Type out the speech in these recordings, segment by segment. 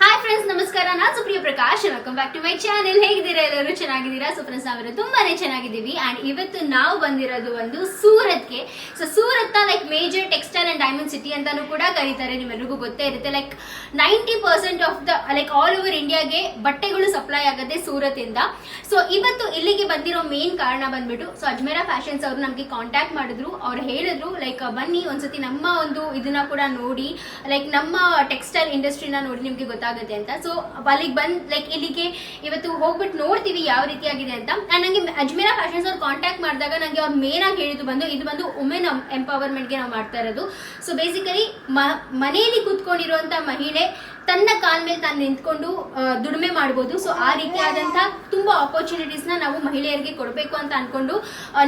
Hi friends ನಮಸ್ಕಾರ. ನಾನು Supriya Prakash. Welcome back to my channel ಹೇಗಿದ್ದೀರಾ ಎಲ್ಲರೂ? ಚೆನ್ನಾಗಿದ್ದೀರಾ? ಸೊ ಫ್ರೆಂಡ್ಸ್ ತುಂಬಾನೇ ಚೆನ್ನಾಗಿದ್ದೀವಿ. ಅಂಡ್ ಇವತ್ತು ನಾವು ಬಂದಿರೋದು ಒಂದು ಸೂರತ್ಗೆ. So Surat like major textile and diamond city ಅಂತಾನು ಕೂಡ ಕರೀತಾರೆ. ನಿಮ್ಮೆಲ್ಲರಿಗೂ ಗೊತ್ತೇ ಇರುತ್ತೆ. Like ninety percent of the like all over ಇಂಡಿಯಾಗೆ ಬಟ್ಟೆಗಳು ಸಪ್ಲೈ ಆಗುತ್ತೆ ಸೂರತ್ ಇಂದ ಸೊ ಇವತ್ತು ಇಲ್ಲಿಗೆ ಬಂದಿರೋ ಮೇನ್ ಕಾರಣ ಬಂದ್ಬಿಟ್ಟು ಸೊ ಅಜ್ಮೇರಾ ಫ್ಯಾಷನ್ಸ್ ಅವರು ನಮಗೆ ಕಾಂಟ್ಯಾಕ್ಟ್ ಮಾಡಿದ್ರು. ಅವ್ರು ಹೇಳಿದ್ರು ಲೈಕ್ ಬನ್ನಿ ಒಂದ್ಸತಿ ನಮ್ಮ ಒಂದು ಇದನ್ನ ಕೂಡ ನೋಡಿ ಲೈಕ್ ನಮ್ಮ ಟೆಕ್ಸ್ಟೈಲ್ ಇಂಡಸ್ಟ್ರಿನ ನೋಡಿ ನಿಮಗೆ ಗೊತ್ತಾಗುತ್ತೆ. ಅಂತ. ಸೊ ಅಲ್ಲಿಗೆ ಬಂದ್ ಲೈಕ್ ಇಲ್ಲಿಗೆ ಇವತ್ತು ಹೋಗ್ಬಿಟ್ಟು ನೋಡ್ತೀವಿ ಯಾವ ರೀತಿ ಆಗಿದೆ ಅಂತ. ನಾನು ನಂಗೆ ಅಜ್ಮೇರ ಫ್ಯಾಷನ್ಸ್ ಅವ್ರು ಕಾಂಟ್ಯಾಕ್ಟ್ ಮಾಡಿದಾಗ ನಂಗೆ ಅವ್ರು ಮೇನ್ ಆಗಿ ಹೇಳಿದ್ದು ಬಂದು, ಇದು ಬಂದು ವುಮೆನ್ ಎಂಪವರ್ಮೆಂಟ್ಗೆ ನಾವು ಮಾಡ್ತಾ ಇರೋದು. ಸೊ ಬೇಸಿಕಲಿ ಮನೆಯಲ್ಲಿ ಕೂತ್ಕೊಂಡಿರುವಂತ ಮಹಿಳೆ ತನ್ನ ಕಾಲ್ ಮೇಲೆ ತಾನು ನಿಂತ್ಕೊಂಡು ದುಡಿಮೆ ಮಾಡ್ಬೋದು. ಸೊ ಆ ರೀತಿಯಾದಂತಹ ತುಂಬಾ ಆಪರ್ಚುನಿಟೀಸ್ನ ನಾವು ಮಹಿಳೆಯರಿಗೆ ಕೊಡಬೇಕು ಅಂತ ಅನ್ಕೊಂಡು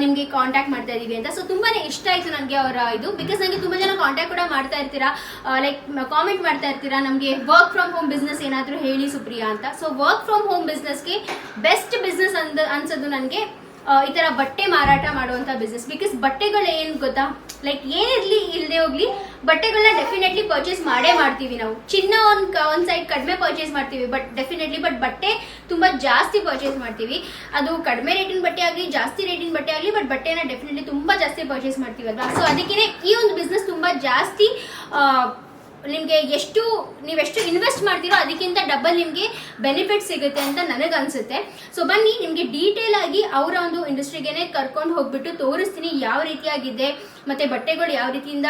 ನಿಮಗೆ ನಿಮ್ಗೆ ಕಾಂಟ್ಯಾಕ್ಟ್ ಮಾಡ್ತಾ ಇದೀವಿ ಅಂತ. ಸೊ ತುಂಬಾನೇ ಇಷ್ಟ ಆಯ್ತು ನನಗೆ ಅವರ ಇದು. ಬಿಕಾಸ್ ನನಗೆ ತುಂಬಾ ಜನ ಕಾಂಟ್ಯಾಕ್ಟ್ ಕೂಡ ಮಾಡ್ತಾ ಇರ್ತೀರಾ. ಲೈಕ್ ಕಾಮೆಂಟ್ ಮಾಡ್ತಾ ಇರ್ತೀರಾ. ನಮಗೆ ವರ್ಕ್ ಫ್ರಮ್ ಹೋಮ್ ಬಿಸ್ನೆಸ್ ಏನಾದರೂ ಹೇಳಿ ಸುಪ್ರಿಯಾ ಅಂತ. ಸೊ ವರ್ಕ್ ಫ್ರಮ್ ಹೋಮ್ ಬಿಸ್ನೆಸ್ಗೆ ಬೆಸ್ಟ್ ಬಿಸ್ನೆಸ್ ಅಂದ, ಅನ್ಸೋದು ನನಗೆ. ಈ ತರ ಬಟ್ಟೆ ಮಾರಾಟ ಮಾಡುವಂತ ಬಿಸ್ನೆಸ್ ಬಿಕಾಸ್ ಬಟ್ಟೆಗಳು ಏನು ಗೊತ್ತಾ? ಲೈಕ್ ಏನಿರ್ಲಿ ಇಲ್ಲದೆ ಹೋಗ್ಲಿ, ಬಟ್ಟೆಗಳನ್ನ ಡೆಫಿನೆಟ್ಲಿ ಪರ್ಚೇಸ್ ಮಾಡೇ ಮಾಡ್ತೀವಿ ನಾವು. ಚಿನ್ನ ಒಂದ್ ಒಂದ್ ಸೈಡ್ ಕಡಿಮೆ ಪರ್ಚೇಸ್ ಮಾಡ್ತೀವಿ ಬಟ್ ಡೆಫಿನೆಟ್ಲಿ ಬಟ್ ಬಟ್ಟೆ ತುಂಬಾ ಜಾಸ್ತಿ ಪರ್ಚೇಸ್ ಮಾಡ್ತೀವಿ. ಅದು ಕಡಿಮೆ ರೇಟಿನ ಬಟ್ಟೆ ಆಗಲಿ, ಜಾಸ್ತಿ ರೇಟಿನ ಬಟ್ಟೆ ಆಗಲಿ ಬಟ್ ಬಟ್ಟೆನ ಡೆಫಿನೆಟ್ಲಿ ತುಂಬಾ ಜಾಸ್ತಿ ಪರ್ಚೇಸ್ ಮಾಡ್ತೀವಲ್ವಾ? ಸೊ ಅದಕ್ಕೆ ಈ ಒಂದು ಬಿಸ್ನೆಸ್ ತುಂಬಾ ಜಾಸ್ತಿ ನಿಮಗೆ ಎಷ್ಟು ನೀವೆಷ್ಟು ಇನ್ವೆಸ್ಟ್ ಮಾಡ್ತೀರೋ ಅದಕ್ಕಿಂತ ಡಬಲ್ ನಿಮಗೆ ಬೆನಿಫಿಟ್ ಸಿಗುತ್ತೆ ಅಂತ ನನಗೆ ಅನ್ಸುತ್ತೆ. ಸೊ ಬನ್ನಿ, ನಿಮಗೆ ಡೀಟೇಲ್ ಆಗಿ ಅವರ ಒಂದು ಇಂಡಸ್ಟ್ರಿಗೆ ಕರ್ಕೊಂಡು ಹೋಗ್ಬಿಟ್ಟು ತೋರಿಸ್ತೀನಿ ಯಾವ ರೀತಿಯಾಗಿದೆ, ಮತ್ತೆ ಬಟ್ಟೆಗಳು ಯಾವ ರೀತಿಯಿಂದ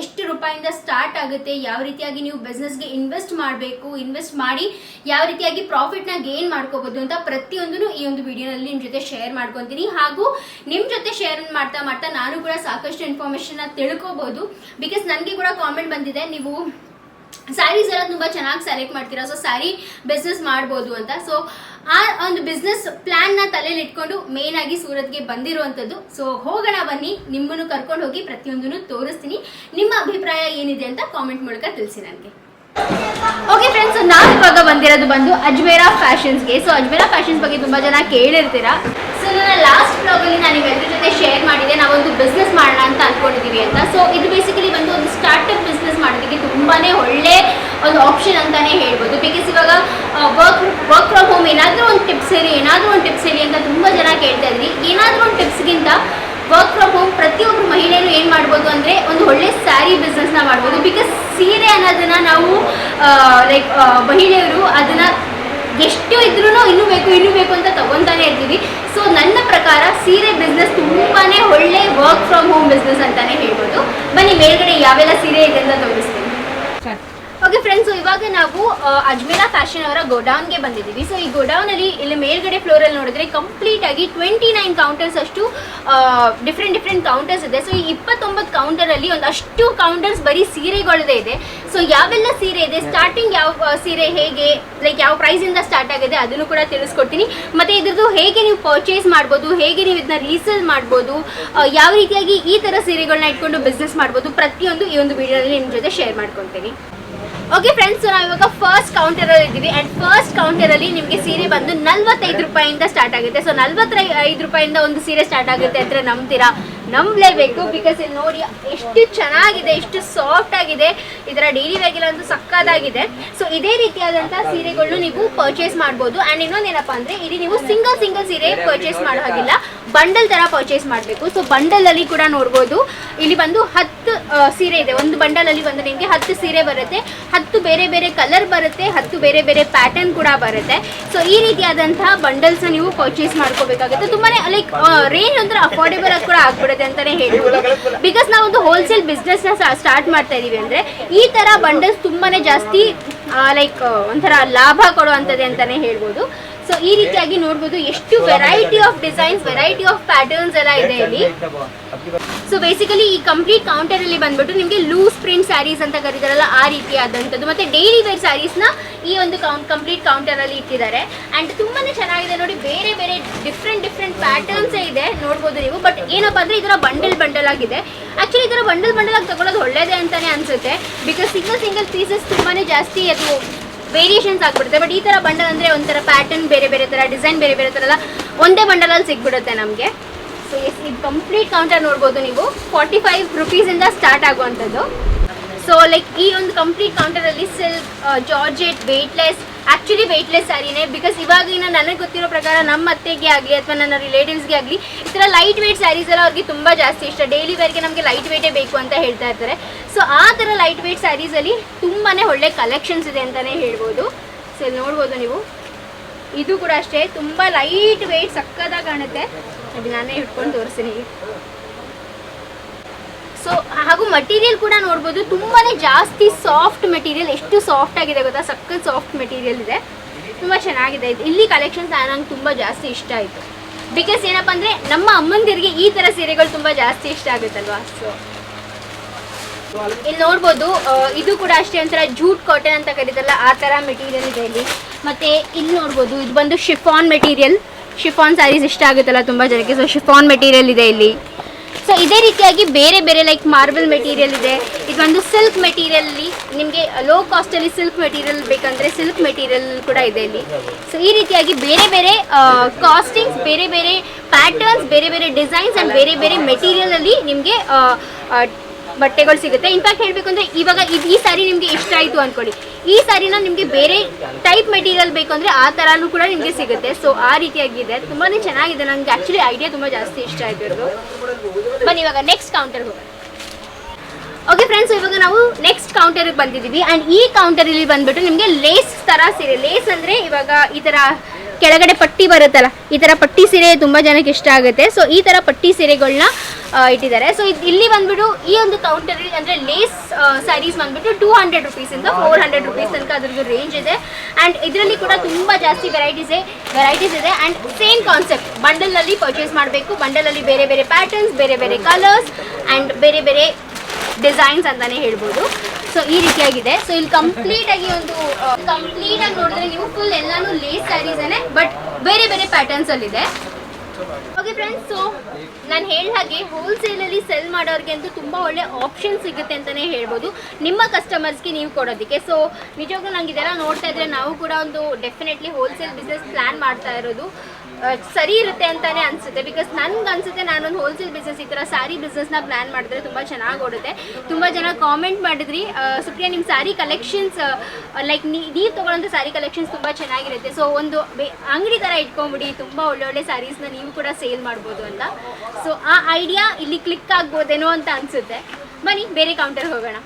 ಎಷ್ಟು ರೂಪಾಯಿಂದ ಸ್ಟಾರ್ಟ್ ಆಗುತ್ತೆ, ಯಾವ ರೀತಿಯಾಗಿ ನೀವು ಬಿಸ್ನೆಸ್ಗೆ ಇನ್ವೆಸ್ಟ್ ಮಾಡಬೇಕು ಇನ್ವೆಸ್ಟ್ ಮಾಡಿ ಯಾವ ರೀತಿಯಾಗಿ ಪ್ರಾಫಿಟ್ನ ಗೇನ್ ಮಾಡ್ಕೋಬೋದು ಅಂತ ಪ್ರತಿಯೊಂದನ್ನು ಈ ಒಂದು ವಿಡಿಯೋನಲ್ಲಿ ನಿಮ್ಮ ಜೊತೆ ಶೇರ್ ಮಾಡ್ಕೊತೀನಿ. ಹಾಗೂ ನಿಮ್ಮ ಜೊತೆ ಶೇರ್ ಮಾಡ್ತಾ ಮಾಡ್ತಾ ನಾನು ಕೂಡ ಸಾಕಷ್ಟು ಇನ್ಫಾರ್ಮೇಶನ್ ತಿಳ್ಕೋಬೋದು. ಬಿಕಾಸ್ ನನಗೆ ಕೂಡ ಕಾಮೆಂಟ್ ಬಂದಿದೆ, ನೀವು ಸ್ಯಾರೀಸ್ ಎಲ್ಲ ತುಂಬಾ ಚೆನ್ನಾಗಿ ಸೆಲೆಕ್ಟ್ ಮಾಡ್ತೀರಾ? ಸೊ ಸ್ಯಾರಿ ಬಿಸ್ನೆಸ್ ಮಾಡ್ಬೋದು ಅಂತ. ಸೊ ಆ ಒಂದು ಬಿಸ್ನೆಸ್ನ ತಲೆಯಲ್ಲಿ ಇಟ್ಕೊಂಡು ಮೇನ್ ಆಗಿ ಸೂರತ್ಗೆ ಬಂದಿರುವಂತದ್ದು ಸೊ ಹೋಗೋಣ ಬನ್ನಿ. ನಿಮ್ಮನ್ನು ಕರ್ಕೊಂಡು ಹೋಗಿ ಪ್ರತಿಯೊಂದನ್ನು ತೋರಿಸ್ತೀನಿ. ನಿಮ್ಮ ಅಭಿಪ್ರಾಯ ಏನಿದೆ ಅಂತ ಕಾಮೆಂಟ್ ಮೂಲಕ ತಿಳಿಸಿ ನನಗೆ. ಓಕೆ ಫ್ರೆಂಡ್ಸ್ ನಾವು ಇವಾಗ ಬಂದಿರೋದು ಬಂದು ಅಜ್ಮೇರಾ ಫ್ಯಾಷನ್ಸ್ಗೆ ಸೊ ಅಜ್ಮೇರಾ ಫ್ಯಾಷನ್ಸ್ ಬಗ್ಗೆ ತುಂಬಾ ಜನ ಕೇಳಿರ್ತೀರಾ? ಸೊ ನನ್ನ ಲಾಸ್ಟ್ ಬ್ಲಾಗಲ್ಲಿ ನಾನು ನಿಮ್ಮೆಲ್ಲರ ಜೊತೆ ಶೇರ್ ಮಾಡಿದೆ. ನಾವೊಂದು ಬಿಸ್ನೆಸ್ ಮಾಡೋಣ ಅಂತ ಅಂದ್ಕೊಂಡಿದ್ದೀವಿ ಅಂತ. ಸೊ ಇದು ಬೇಸಿಕಲಿ ಬಂದು ಒಂದು ಸ್ಟಾರ್ಟಪ್ ಬಿಸ್ನೆಸ್ ಮಾಡೋದಕ್ಕೆ ತುಂಬಾ ಒಳ್ಳೆ ಒಂದು ಆಪ್ಷನ್ ಅಂತಲೇ ಹೇಳ್ಬೋದು. ಬಿಕಾಸ್ ಇವಾಗ ವರ್ಕ್ ವರ್ಕ್ ಫ್ರಮ್ ಹೋಮ್ ಏನಾದರೂ ಒಂದು ಟಿಪ್ಸ್ ಹೇಳಿ, ಏನಾದರೂ ಒಂದು ಟಿಪ್ಸ್ ಹೇಳಿ ಅಂತ ತುಂಬ ಜನ ಕೇಳ್ತಾ ಏನಾದರೂ ಒಂದು ಟಿಪ್ಸ್ಗಿಂತ ವರ್ಕ್ ಫ್ರಮ್ ಹೋಮ್ ಪ್ರತಿಯೊಬ್ಬರು ಮಹಿಳೆಯರು ಏನು ಮಾಡ್ಬೋದು ಅಂದರೆ ಒಂದು ಒಳ್ಳೆ ಸ್ಯಾರಿ ಬಿಸ್ನೆಸ್ನ ಮಾಡ್ಬೋದು. ಬಿಕಾಸ್ ಸೀರೆ ಅನ್ನೋದನ್ನು ನಾವು ಲೈಕ್ ಮಹಿಳೆಯರು ಅದನ್ನ ಎಷ್ಟು ಇದ್ರೂ ಇನ್ನೂ ಬೇಕು ಇನ್ನೂ ಬೇಕು ಅಂತ ತಗೊಂತಾನೆ ಇರ್ತೀವಿ ಸೊ ನನ್ನ ಪ್ರಕಾರ ಸೀರೆ ಬಿಸ್ನೆಸ್ ತುಂಬಾ ಒಳ್ಳೆ ವರ್ಕ್ ಫ್ರಮ್ ಹೋಮ್ ಬಿಸ್ನೆಸ್ ಅಂತಾನೆ ಹೇಳ್ಬೋದು. ಬನ್ನಿ, ಮೇಲ್ಗಡೆ ಯಾವೆಲ್ಲ ಸೀರೆ ಇದೆ ಅಂತ ತೋರಿಸ್ತೀನಿ. ಓಕೆ ಫ್ರೆಂಡ್ಸ್ ಇವಾಗ ನಾವು ಅಜ್ಮೇರಾ ಫ್ಯಾಷನ್ ಅವರ ಗೋಡೌನ್ಗೆ ಬಂದಿದ್ದೀವಿ. ಸೊ ಈ ಗೋಡೌನಲ್ಲಿ ಇಲ್ಲಿ ಮೇಲ್ಗಡೆ ಫ್ಲೋರ್ ಅಲ್ಲಿ ನೋಡಿದ್ರೆ ಕಂಪ್ಲೀಟ್ ಆಗಿ ಟ್ವೆಂಟಿ ನೈನ್ ಕೌಂಟರ್ಸ್ ಅಷ್ಟು ಡಿಫ್ರೆಂಟ್ ಡಿಫ್ರೆಂಟ್ ಕೌಂಟರ್ಸ್ ಇದೆ. ಸೊ ಈ ಇಪ್ಪತ್ತೊಂಬತ್ತು ಕೌಂಟರ್ ಅಲ್ಲಿ ಒಂದಷ್ಟು ಕೌಂಟರ್ಸ್ ಬರೀ ಸೀರೆಗಳದೇ ಇದೆ. ಸೊ ಯಾವೆಲ್ಲ ಸೀರೆ ಇದೆ? ಸ್ಟಾರ್ಟಿಂಗ್ ಯಾವ ಸೀರೆ ಹೇಗೆ? ಲೈಕ್ ಯಾವ ಪ್ರೈಸ್ ಇಂದ ಸ್ಟಾರ್ಟ್ ಆಗಿದೆ? ಅದನ್ನು ಕೂಡ ತಿಳಿಸ್ಕೊಡ್ತೀನಿ. ಮತ್ತೆ ಇದ್ರದ್ದು ಹೇಗೆ ನೀವು ಪರ್ಚೇಸ್ ಮಾಡ್ಬೋದು? ಹೇಗೆ ನೀವು ಇದನ್ನ ರೀಸೇಲ್ ಮಾಡ್ಬೋದು? ಯಾವ ರೀತಿಯಾಗಿ ಈ ತರ ಸೀರೆಗಳನ್ನ ಇಟ್ಕೊಂಡು ಬಿಸ್ನೆಸ್ ಮಾಡ್ಬೋದು? ಪ್ರತಿಯೊಂದು ಈ ಒಂದು ವಿಡಿಯೋದಲ್ಲಿ ನಿಮ್ಮ ಜೊತೆ ಶೇರ್ ಮಾಡ್ಕೊಳ್ತೀನಿ. ಓಕೆ ಫ್ರೆಂಡ್ಸ್ ನಾವು ಇವಾಗ ಫಸ್ಟ್ ಕೌಂಟರ್ ಅಲ್ಲಿ ಇದ್ದೀವಿ. ಅಂಡ್ ಫಸ್ಟ್ ಕೌಂಟರ್ ಅಲ್ಲಿ ನಿಮಗೆ ಸೀರೆ ಬಂದು ನಲ್ವತ್ತೈದು ರೂಪಾಯಿಂದ ಸ್ಟಾರ್ಟ್ ಆಗುತ್ತೆ. ಸೊ ನಲ್ವತ್ತೈ ಐದು ರೂಪಾಯಿಂದ ಒಂದು ಸೀರೆ ಸ್ಟಾರ್ಟ್ ಆಗುತ್ತೆ ಅಂದ್ರೆ ನಂಬ್ತೀರಾ? ನಂಬಲೇಬೇಕು ಬಿಕಾಸ್ ಇಲ್ಲಿ ನೋಡಿ ಎಷ್ಟು ಚೆನ್ನಾಗಿದೆ, ಎಷ್ಟು ಸಾಫ್ಟ್ ಆಗಿದೆ. ಇದರ ಡೈಲಿ ವೇಗಿಲ್ಲ ಅಂತೂ ಸಕ್ಕದಾಗಿದೆ ಸೊ ಇದೇ ರೀತಿಯಾದಂತಹ ಸೀರೆಗಳನ್ನು ನೀವು ಪರ್ಚೇಸ್ ಮಾಡ್ಬೋದು. ಅಂಡ್ ಇನ್ನೊಂದೇನಪ್ಪ ಅಂದ್ರೆ, ಇಲ್ಲಿ ನೀವು ಸಿಂಗಲ್ ಸಿಂಗಲ್ ಸೀರೆ ಪರ್ಚೇಸ್ ಮಾಡೋ ಹಾಗಿಲ್ಲ. ಬಂಡಲ್ ತರ ಪರ್ಚೇಸ್ ಮಾಡಬೇಕು. ಸೊ ಬಂಡಲ್ ಅಲ್ಲಿ ಕೂಡ ನೋಡ್ಬೋದು. ಇಲ್ಲಿ ಬಂದು ಹತ್ತು ಸೀರೆ ಇದೆ. ಒಂದು ಬಂಡಲ್ ಅಲ್ಲಿ ಬಂದು ನಿಮಗೆ ಹತ್ತು ಸೀರೆ ಬರುತ್ತೆ. ಹತ್ತು ಬೇರೆ ಬೇರೆ ಕಲರ್ ಬರುತ್ತೆ. ಹತ್ತು ಬೇರೆ ಬೇರೆ ಪ್ಯಾಟರ್ನ್ ಕೂಡ ಬರುತ್ತೆ. ಸೊ ಈ ರೀತಿಯಾದಂತಹ ಬಂಡಲ್ಸ್ ನೀವು ಪರ್ಚೇಸ್ ಮಾಡ್ಕೋಬೇಕಾಗುತ್ತೆ. ತುಂಬಾನೇ ಲೈಕ್ ರೇಂಜ್ ಅಂದ್ರೆ ಆಗಿ ಕೂಡ ಆಗ್ಬಿಡುತ್ತೆ ಅಂತಾನೆ ಹೇಳ್ಬೋದು. ಬಿಕಾಸ್ ನಾವು ಒಂದು ಹೋಲ್ಸೇಲ್ ಬಿಸ್ನೆಸ್ನ ಸ್ಟಾರ್ಟ್ ಮಾಡ್ತಾ ಇದೀವಿ ಅಂದ್ರೆ, ಈ ತರ ಬಂಡಲ್ಸ್ ತುಂಬಾನೇ ಜಾಸ್ತಿ ಲೈಕ್ ಒಂಥರ ಲಾಭ ಕೊಡುವಂಥದ್ದೇ ಅಂತಾನೆ ಹೇಳ್ಬೋದು. ಸೊ ಈ ರೀತಿಯಾಗಿ ನೋಡಬಹುದು ಎಷ್ಟು variety of designs variety of patterns ಎಲ್ಲ ಇದೆ ಇಲ್ಲಿ. ಸೊ ಬೇಸಿಕಲಿ ಈ ಕಂಪ್ಲೀಟ್ ಕೌಂಟರ್ ಅಲ್ಲಿ ಬಂದ್ಬಿಟ್ಟು ನಿಮಗೆ ಲೂಸ್ ಪ್ರಿಂಟ್ ಸ್ಯಾರೀಸ್ ಅಂತ ಕರೀತಾರಲ್ಲ ಆ ರೀತಿಯಾದಂಥದ್ದು. ಮತ್ತೆ ಡೈಲಿ ವೇರ್ ಸ್ಯಾರೀಸ್ನ ಈ ಒಂದು ಕಂಪ್ಲೀಟ್ ಕೌಂಟರ್ ಅಲ್ಲಿ ಇಟ್ಟಿದ್ದಾರೆ. ಅಂಡ್ ತುಂಬಾನೇ ಚೆನ್ನಾಗಿದೆ ನೋಡಿ ಬೇರೆ ಬೇರೆ ಡಿಫ್ರೆಂಟ್ ಡಿಫ್ರೆಂಟ್ ಪ್ಯಾಟರ್ನ್ಸ್ ಇದೆ ನೋಡ್ಬೋದು ನೀವು. ಬಟ್ ಏನಪ್ಪಾ ಅಂದ್ರೆ ಇದರ ಬಂಡಲ್ ಬಂಡಲ್ ಆಗಿದೆ. ಆಕ್ಚುಲಿ ಇದರ ಬಂಡಲ್ ಬಂಡಲ್ ಆಗಿ ತಗೊಳ್ಳೋದು ಒಳ್ಳೇದೇ ಅಂತಾನೆ ಅನ್ಸುತ್ತೆ. ಬಿಕಾಸ್ ಸಿಂಗಲ್ ಸಿಂಗಲ್ ಪೀಸಸ್ ತುಂಬಾನೇ ಜಾಸ್ತಿ ಅದು ವೇರಿಯೇಷನ್ಸ್ ಆಗ್ಬಿಡುತ್ತೆ. ಬಟ್ ಈ ತರ ಬಂಡಲ್ ಅಂದ್ರೆ ಒಂಥರ ಪ್ಯಾಟರ್ನ್ ಬೇರೆ ಬೇರೆ ತರ ಡಿಸೈನ್ ಬೇರೆ ಬೇರೆ ತರ ಎಲ್ಲ ಒಂದೇ ಬಂಡಲಲ್ಲಿ ಸಿಗ್ಬಿಡುತ್ತೆ ನಮಗೆ. ಸೊ ಎಸ್ ಇದು ಕಂಪ್ಲೀಟ್ ಕೌಂಟರ್ ನೋಡ್ಬೋದು ನೀವು. ಫಾರ್ಟಿ ಫೈವ್ ರುಪೀಸಿಂದ ಸ್ಟಾರ್ಟ್ ಆಗುವಂಥದ್ದು. ಸೊ ಲೈಕ್ ಈ ಒಂದು complete ಕೌಂಟರಲ್ಲಿ silk georgette weightless actually weightless ಸ್ಯಾರಿನೇ because ಇವಾಗಿನ ನನಗೆ ಗೊತ್ತಿರೋ ಪ್ರಕಾರ ನಮ್ಮ ಅತ್ತೆಗೆ ಆಗಲಿ ಅಥವಾ ನನ್ನ ರಿಲೇಟಿವ್ಸ್ಗೆ ಆಗಲಿ, ಈ ಥರ ಲೈಟ್ ವೆಯ್ಟ್ ಸ್ಯಾರೀಸ್ ಎಲ್ಲ ಅವ್ರಿಗೆ ತುಂಬ ಜಾಸ್ತಿ ಇಷ್ಟ. ಡೈಲಿ ವೇರ್ಗೆ ನಮಗೆ ಲೈಟ್ ವೆಯ್ಟೇ ಬೇಕು ಅಂತ ಹೇಳ್ತಾ ಇರ್ತಾರೆ. ಸೊ ಆ ಥರ ಲೈಟ್ ವೆಯ್ಟ್ ಸ್ಯಾರೀಸಲ್ಲಿ ತುಂಬಾ ಒಳ್ಳೆ ಕಲೆಕ್ಷನ್ಸ್ ಇದೆ ಅಂತಲೇ ಹೇಳ್ಬೋದು. ಸೊ ಇಲ್ಲಿ ನೋಡ್ಬೋದು ನೀವು. ಇದು ಕೂಡ ಅಷ್ಟೇ. ತುಂಬ ಲೈಟ್ ವೆಯ್ಟ್ ಸಕ್ಕದಾಗಿ ಕಾಣುತ್ತೆ. ಅದು ನಾನೇ ಇಟ್ಕೊಂಡು ತೋರಿಸ್ತೀನಿ. ಸೊ ಹಾಗೂ ಮಟೀರಿಯಲ್ ಕೂಡ ನೋಡ್ಬೋದು. ತುಂಬಾ ಜಾಸ್ತಿ ಸಾಫ್ಟ್ ಮೆಟೀರಿಯಲ್ ಎಷ್ಟು ಸಾಫ್ಟ್ ಆಗಿದೆ ಗೊತ್ತಾ? ಸಕ್ಕತ್ ಸಾಫ್ಟ್ ಮೆಟೀರಿಯಲ್ ಇದೆ. ತುಂಬ ಚೆನ್ನಾಗಿದೆ. ಇದು ಇಲ್ಲಿ ಕಲೆಕ್ಷನ್ಸ್ ನಂಗೆ ತುಂಬ ಜಾಸ್ತಿ ಇಷ್ಟ ಆಯಿತು. ಬಿಕಾಸ್ ಏನಪ್ಪ ಅಂದರೆ ನಮ್ಮ ಅಮ್ಮಂದಿರಿಗೆ ಈ ಥರ ಸೀರೆಗಳು ತುಂಬ ಜಾಸ್ತಿ ಇಷ್ಟ ಆಗುತ್ತಲ್ವಾ? ಸೊ ಇಲ್ಲಿ ನೋಡ್ಬೋದು ಇದು ಕೂಡ ಅಷ್ಟೇ ಒಂಥರ ಜೂಟ್ ಕಾಟನ್ ಅಂತ ಕರೀತಲ್ಲ ಆ ಥರ ಮೆಟೀರಿಯಲ್ ಇದೆ ಇಲ್ಲಿ. ಮತ್ತು ಇಲ್ಲಿ ನೋಡ್ಬೋದು, ಇದು ಬಂದು ಶಿಫಾನ್ ಮೆಟೀರಿಯಲ್ ಶಿಫಾನ್ ಸ್ಯಾರೀಸ್ ಇಷ್ಟ ಆಗುತ್ತಲ್ಲ ತುಂಬ ಜನಕ್ಕೆ. ಸೊ ಶಿಫಾನ್ ಮೆಟೀರಿಯಲ್ ಇದೆ ಇಲ್ಲಿ. ಸೊ ಇದೇ ರೀತಿಯಾಗಿ ಬೇರೆ ಬೇರೆ ಲೈಕ್ ಮಾರ್ಬಲ್ ಮೆಟೀರಿಯಲ್ ಇದೆ. ಇದು ಒಂದು ಸಿಲ್ಕ್ ಮೆಟೀರಿಯಲ್ಲಿ ನಿಮಗೆ ಲೋ ಕಾಸ್ಟಲ್ಲಿ ಸಿಲ್ಕ್ ಮೆಟೀರಿಯಲ್ ಬೇಕಂದರೆ ಸಿಲ್ಕ್ ಮೆಟೀರಿಯಲ್ ಕೂಡ ಇದೆ ಇಲ್ಲಿ. ಸೊ ಈ ರೀತಿಯಾಗಿ ಬೇರೆ ಬೇರೆ ಕಾಸ್ಟಿಂಗ್ಸ್ ಬೇರೆ ಬೇರೆ ಪ್ಯಾಟರ್ನ್ಸ್ ಬೇರೆ ಬೇರೆ ಡಿಸೈನ್ಸ್ ಆ್ಯಂಡ್ ಬೇರೆ ಬೇರೆ ಮೆಟೀರಿಯಲಲ್ಲಿ ನಿಮಗೆ ಬಟ್ಟೆಗಳು ಸಿಗುತ್ತೆ. ಇನ್ಫ್ಯಾಕ್ಟ್ ಹೇಳಬೇಕು ಅಂದರೆ ಇವಾಗ ಇದು ಈ ಸಾರಿ ನಿಮಗೆ ಇಷ್ಟ ಆಯಿತು ಅಂದ್ಕೊಳ್ಳಿ ಈ ಸಾರಿನ ನಿಮಗೆ ಬೇರೆ ಟೈಪ್ ಮೆಟೀರಿಯಲ್ ಬೇಕು ಅಂದರೆ ಆ ಥರನೂ ಕೂಡ ನಿಮಗೆ ಸಿಗುತ್ತೆ. ಸೊ ಆ ರೀತಿಯಾಗಿದೆ. ತುಂಬಾ ಚೆನ್ನಾಗಿದೆ. ನನಗೆ ಆ್ಯಕ್ಚುಲಿ ಐಡಿಯಾ ತುಂಬ ಜಾಸ್ತಿ ಇಷ್ಟ ಆಯಿತು ಇದು ಬನ್ನಿ, ಇವಾಗ ನೆಕ್ಸ್ಟ್ ಹೋಗೋಣ. ಓಕೆ ಫ್ರೆಂಡ್ಸ್ ಇವಾಗ ನಾವು ನೆಕ್ಸ್ಟ್ ಕೌಂಟರ್ಗೆ ಬಂದಿದ್ದೀವಿ. ಆ್ಯಂಡ್ ಈ ಕೌಂಟರಲ್ಲಿ ಬಂದ್ಬಿಟ್ಟು ನಿಮಗೆ ಲೇಸ್ ಥರ ಸೀರೆ. ಲೇಸ್ ಅಂದರೆ ಇವಾಗ ಈ ಥರ ಕೆಳಗಡೆ ಪಟ್ಟಿ ಬರುತ್ತಲ್ಲ ಈ ಥರ ಪಟ್ಟಿ ಸೀರೆ ತುಂಬ ಜನಕ್ಕೆ ಇಷ್ಟ ಆಗುತ್ತೆ. ಸೊ ಈ ಥರ ಪಟ್ಟಿ ಸೀರೆಗಳನ್ನ ಇಟ್ಟಿದ್ದಾರೆ. ಸೊ ಇಲ್ಲಿ ಬಂದ್ಬಿಟ್ಟು ಈ ಒಂದು ಕೌಂಟರಲ್ಲಿ ಅಂದರೆ ಲೇಸ್ ಸ್ಯಾರೀಸ್ ಬಂದ್ಬಿಟ್ಟು ಟೂ ಹಂಡ್ರೆಡ್ ರುಪೀಸಿಂದ ಫೋರ್ ಹಂಡ್ರೆಡ್ ರುಪೀಸ್ ತನಕ ಅದ್ರದ್ದು ರೇಂಜ್ ಇದೆ. ಆ್ಯಂಡ್ ಇದರಲ್ಲಿ ಕೂಡ ತುಂಬ ಜಾಸ್ತಿ ವೆರೈಟೀಸ್ ವೆರೈಟೀಸ್ ಇದೆ. ಆ್ಯಂಡ್ ಸೇಮ್ ಕಾನ್ಸೆಪ್ಟ್ ಬಂಡಲ್ನಲ್ಲಿ ಪರ್ಚೇಸ್ ಮಾಡಬೇಕು. ಬಂಡಲಲ್ಲಿ ಬೇರೆ ಬೇರೆ ಪ್ಯಾಟರ್ನ್ಸ್ ಬೇರೆ ಬೇರೆ ಕಲರ್ಸ್ ಆ್ಯಂಡ್ ಬೇರೆ ಬೇರೆ ಡಿಸೈನ್ಸ್ ಅಂತಾನೆ ಹೇಳ್ಬೋದು. ಸೊ ಈ ರೀತಿಯಾಗಿದೆ. ಸೊ ಇಲ್ಲಿ ಕಂಪ್ಲೀಟ್ ಆಗಿ ಒಂದು ಕಂಪ್ಲೀಟ್ ಆಗಿ ನೋಡಿದ್ರೆ ನೀವು ಫುಲ್ ಎಲ್ಲಾನು ಲೇಸ್ ಸ್ಯಾರೀಸೇನೆ ಬಟ್ ಬೇರೆ ಬೇರೆ ಪ್ಯಾಟರ್ನ್ಸ್ ಅಲ್ಲಿ ಇದೆ. ಓಕೆ ಫ್ರೆಂಡ್ಸ್ ಸೊ ನಾನು ಹೇಳ ಹಾಗೆ ಹೋಲ್ಸೇಲಲ್ಲಿ ಸೆಲ್ ಮಾಡೋರಿಗೆ ಅಂತೂ ತುಂಬ ಒಳ್ಳೆ ಆಪ್ಷನ್ ಸಿಗುತ್ತೆ ಅಂತಲೇ ಹೇಳ್ಬೋದು. ನಿಮ್ಮ ಕಸ್ಟಮರ್ಸ್ಗೆ ನೀವು ಕೊಡೋದಕ್ಕೆ. ಸೊ ನಿಜವಾಗ್ಲೂ ನಂಗೆ ಇದೆಲ್ಲ ನೋಡ್ತಾ ಇದ್ರೆ ನಾವು ಕೂಡ ಒಂದು ಡೆಫಿನೆಟ್ಲಿ ಹೋಲ್ಸೇಲ್ ಬಿಸ್ನೆಸ್ ಪ್ಲ್ಯಾನ್ ಮಾಡ್ತಾ ಇರೋದು. ಸರಿ ಇರುತ್ತೆ ಅಂತಾನೆ ಅನ್ಸುತ್ತೆ. ಬಿಕಾಸ್ ನನ್ಗೆ ಅನ್ಸುತ್ತೆ ನಾನೊಂದು ಹೋಲ್ಸೇಲ್ ಬಿಸ್ನೆಸ್ ಈ ಥರ ಸ್ಯಾರಿ ಬಿಸ್ನೆಸ್ನ ಪ್ಲ್ಯಾನ್ ಮಾಡಿದ್ರೆ ತುಂಬ ಚೆನ್ನಾಗಿ ಓಡುತ್ತೆ. ತುಂಬ ಜನ ಕಾಮೆಂಟ್ ಮಾಡಿದ್ರಿ. ಸುಪ್ರಿಯಾ ನಿಮ್ಮ ಸ್ಯಾರಿ ಕಲೆಕ್ಷನ್ಸ್ ಲೈಕ್ ನೀವು ತೊಗೊಳ್ಳೋಂಥ ಸ್ಯಾರಿ ಕಲೆಕ್ಷನ್ಸ್ ತುಂಬ ಚೆನ್ನಾಗಿರುತ್ತೆ. ಸೊ ಒಂದು ಅಂಗಡಿ ಥರ ಇಟ್ಕೊಂಬಿಡಿ ತುಂಬ ಒಳ್ಳೊಳ್ಳೆ ಒಳ್ಳೆ ಸ್ಯಾರೀಸ್ನ ನೀವು ಕೂಡ ಸೇಲ್ ಮಾಡ್ಬೋದು ಅಂತ. ಸೊ ಆ ಐಡಿಯಾ ಇಲ್ಲಿ ಕ್ಲಿಕ್ ಆಗ್ಬೋದೇನೋ ಅಂತ ಅನ್ಸುತ್ತೆ. ಬನ್ನಿ, ಬೇರೆ ಕೌಂಟರ್ ಹೋಗೋಣ.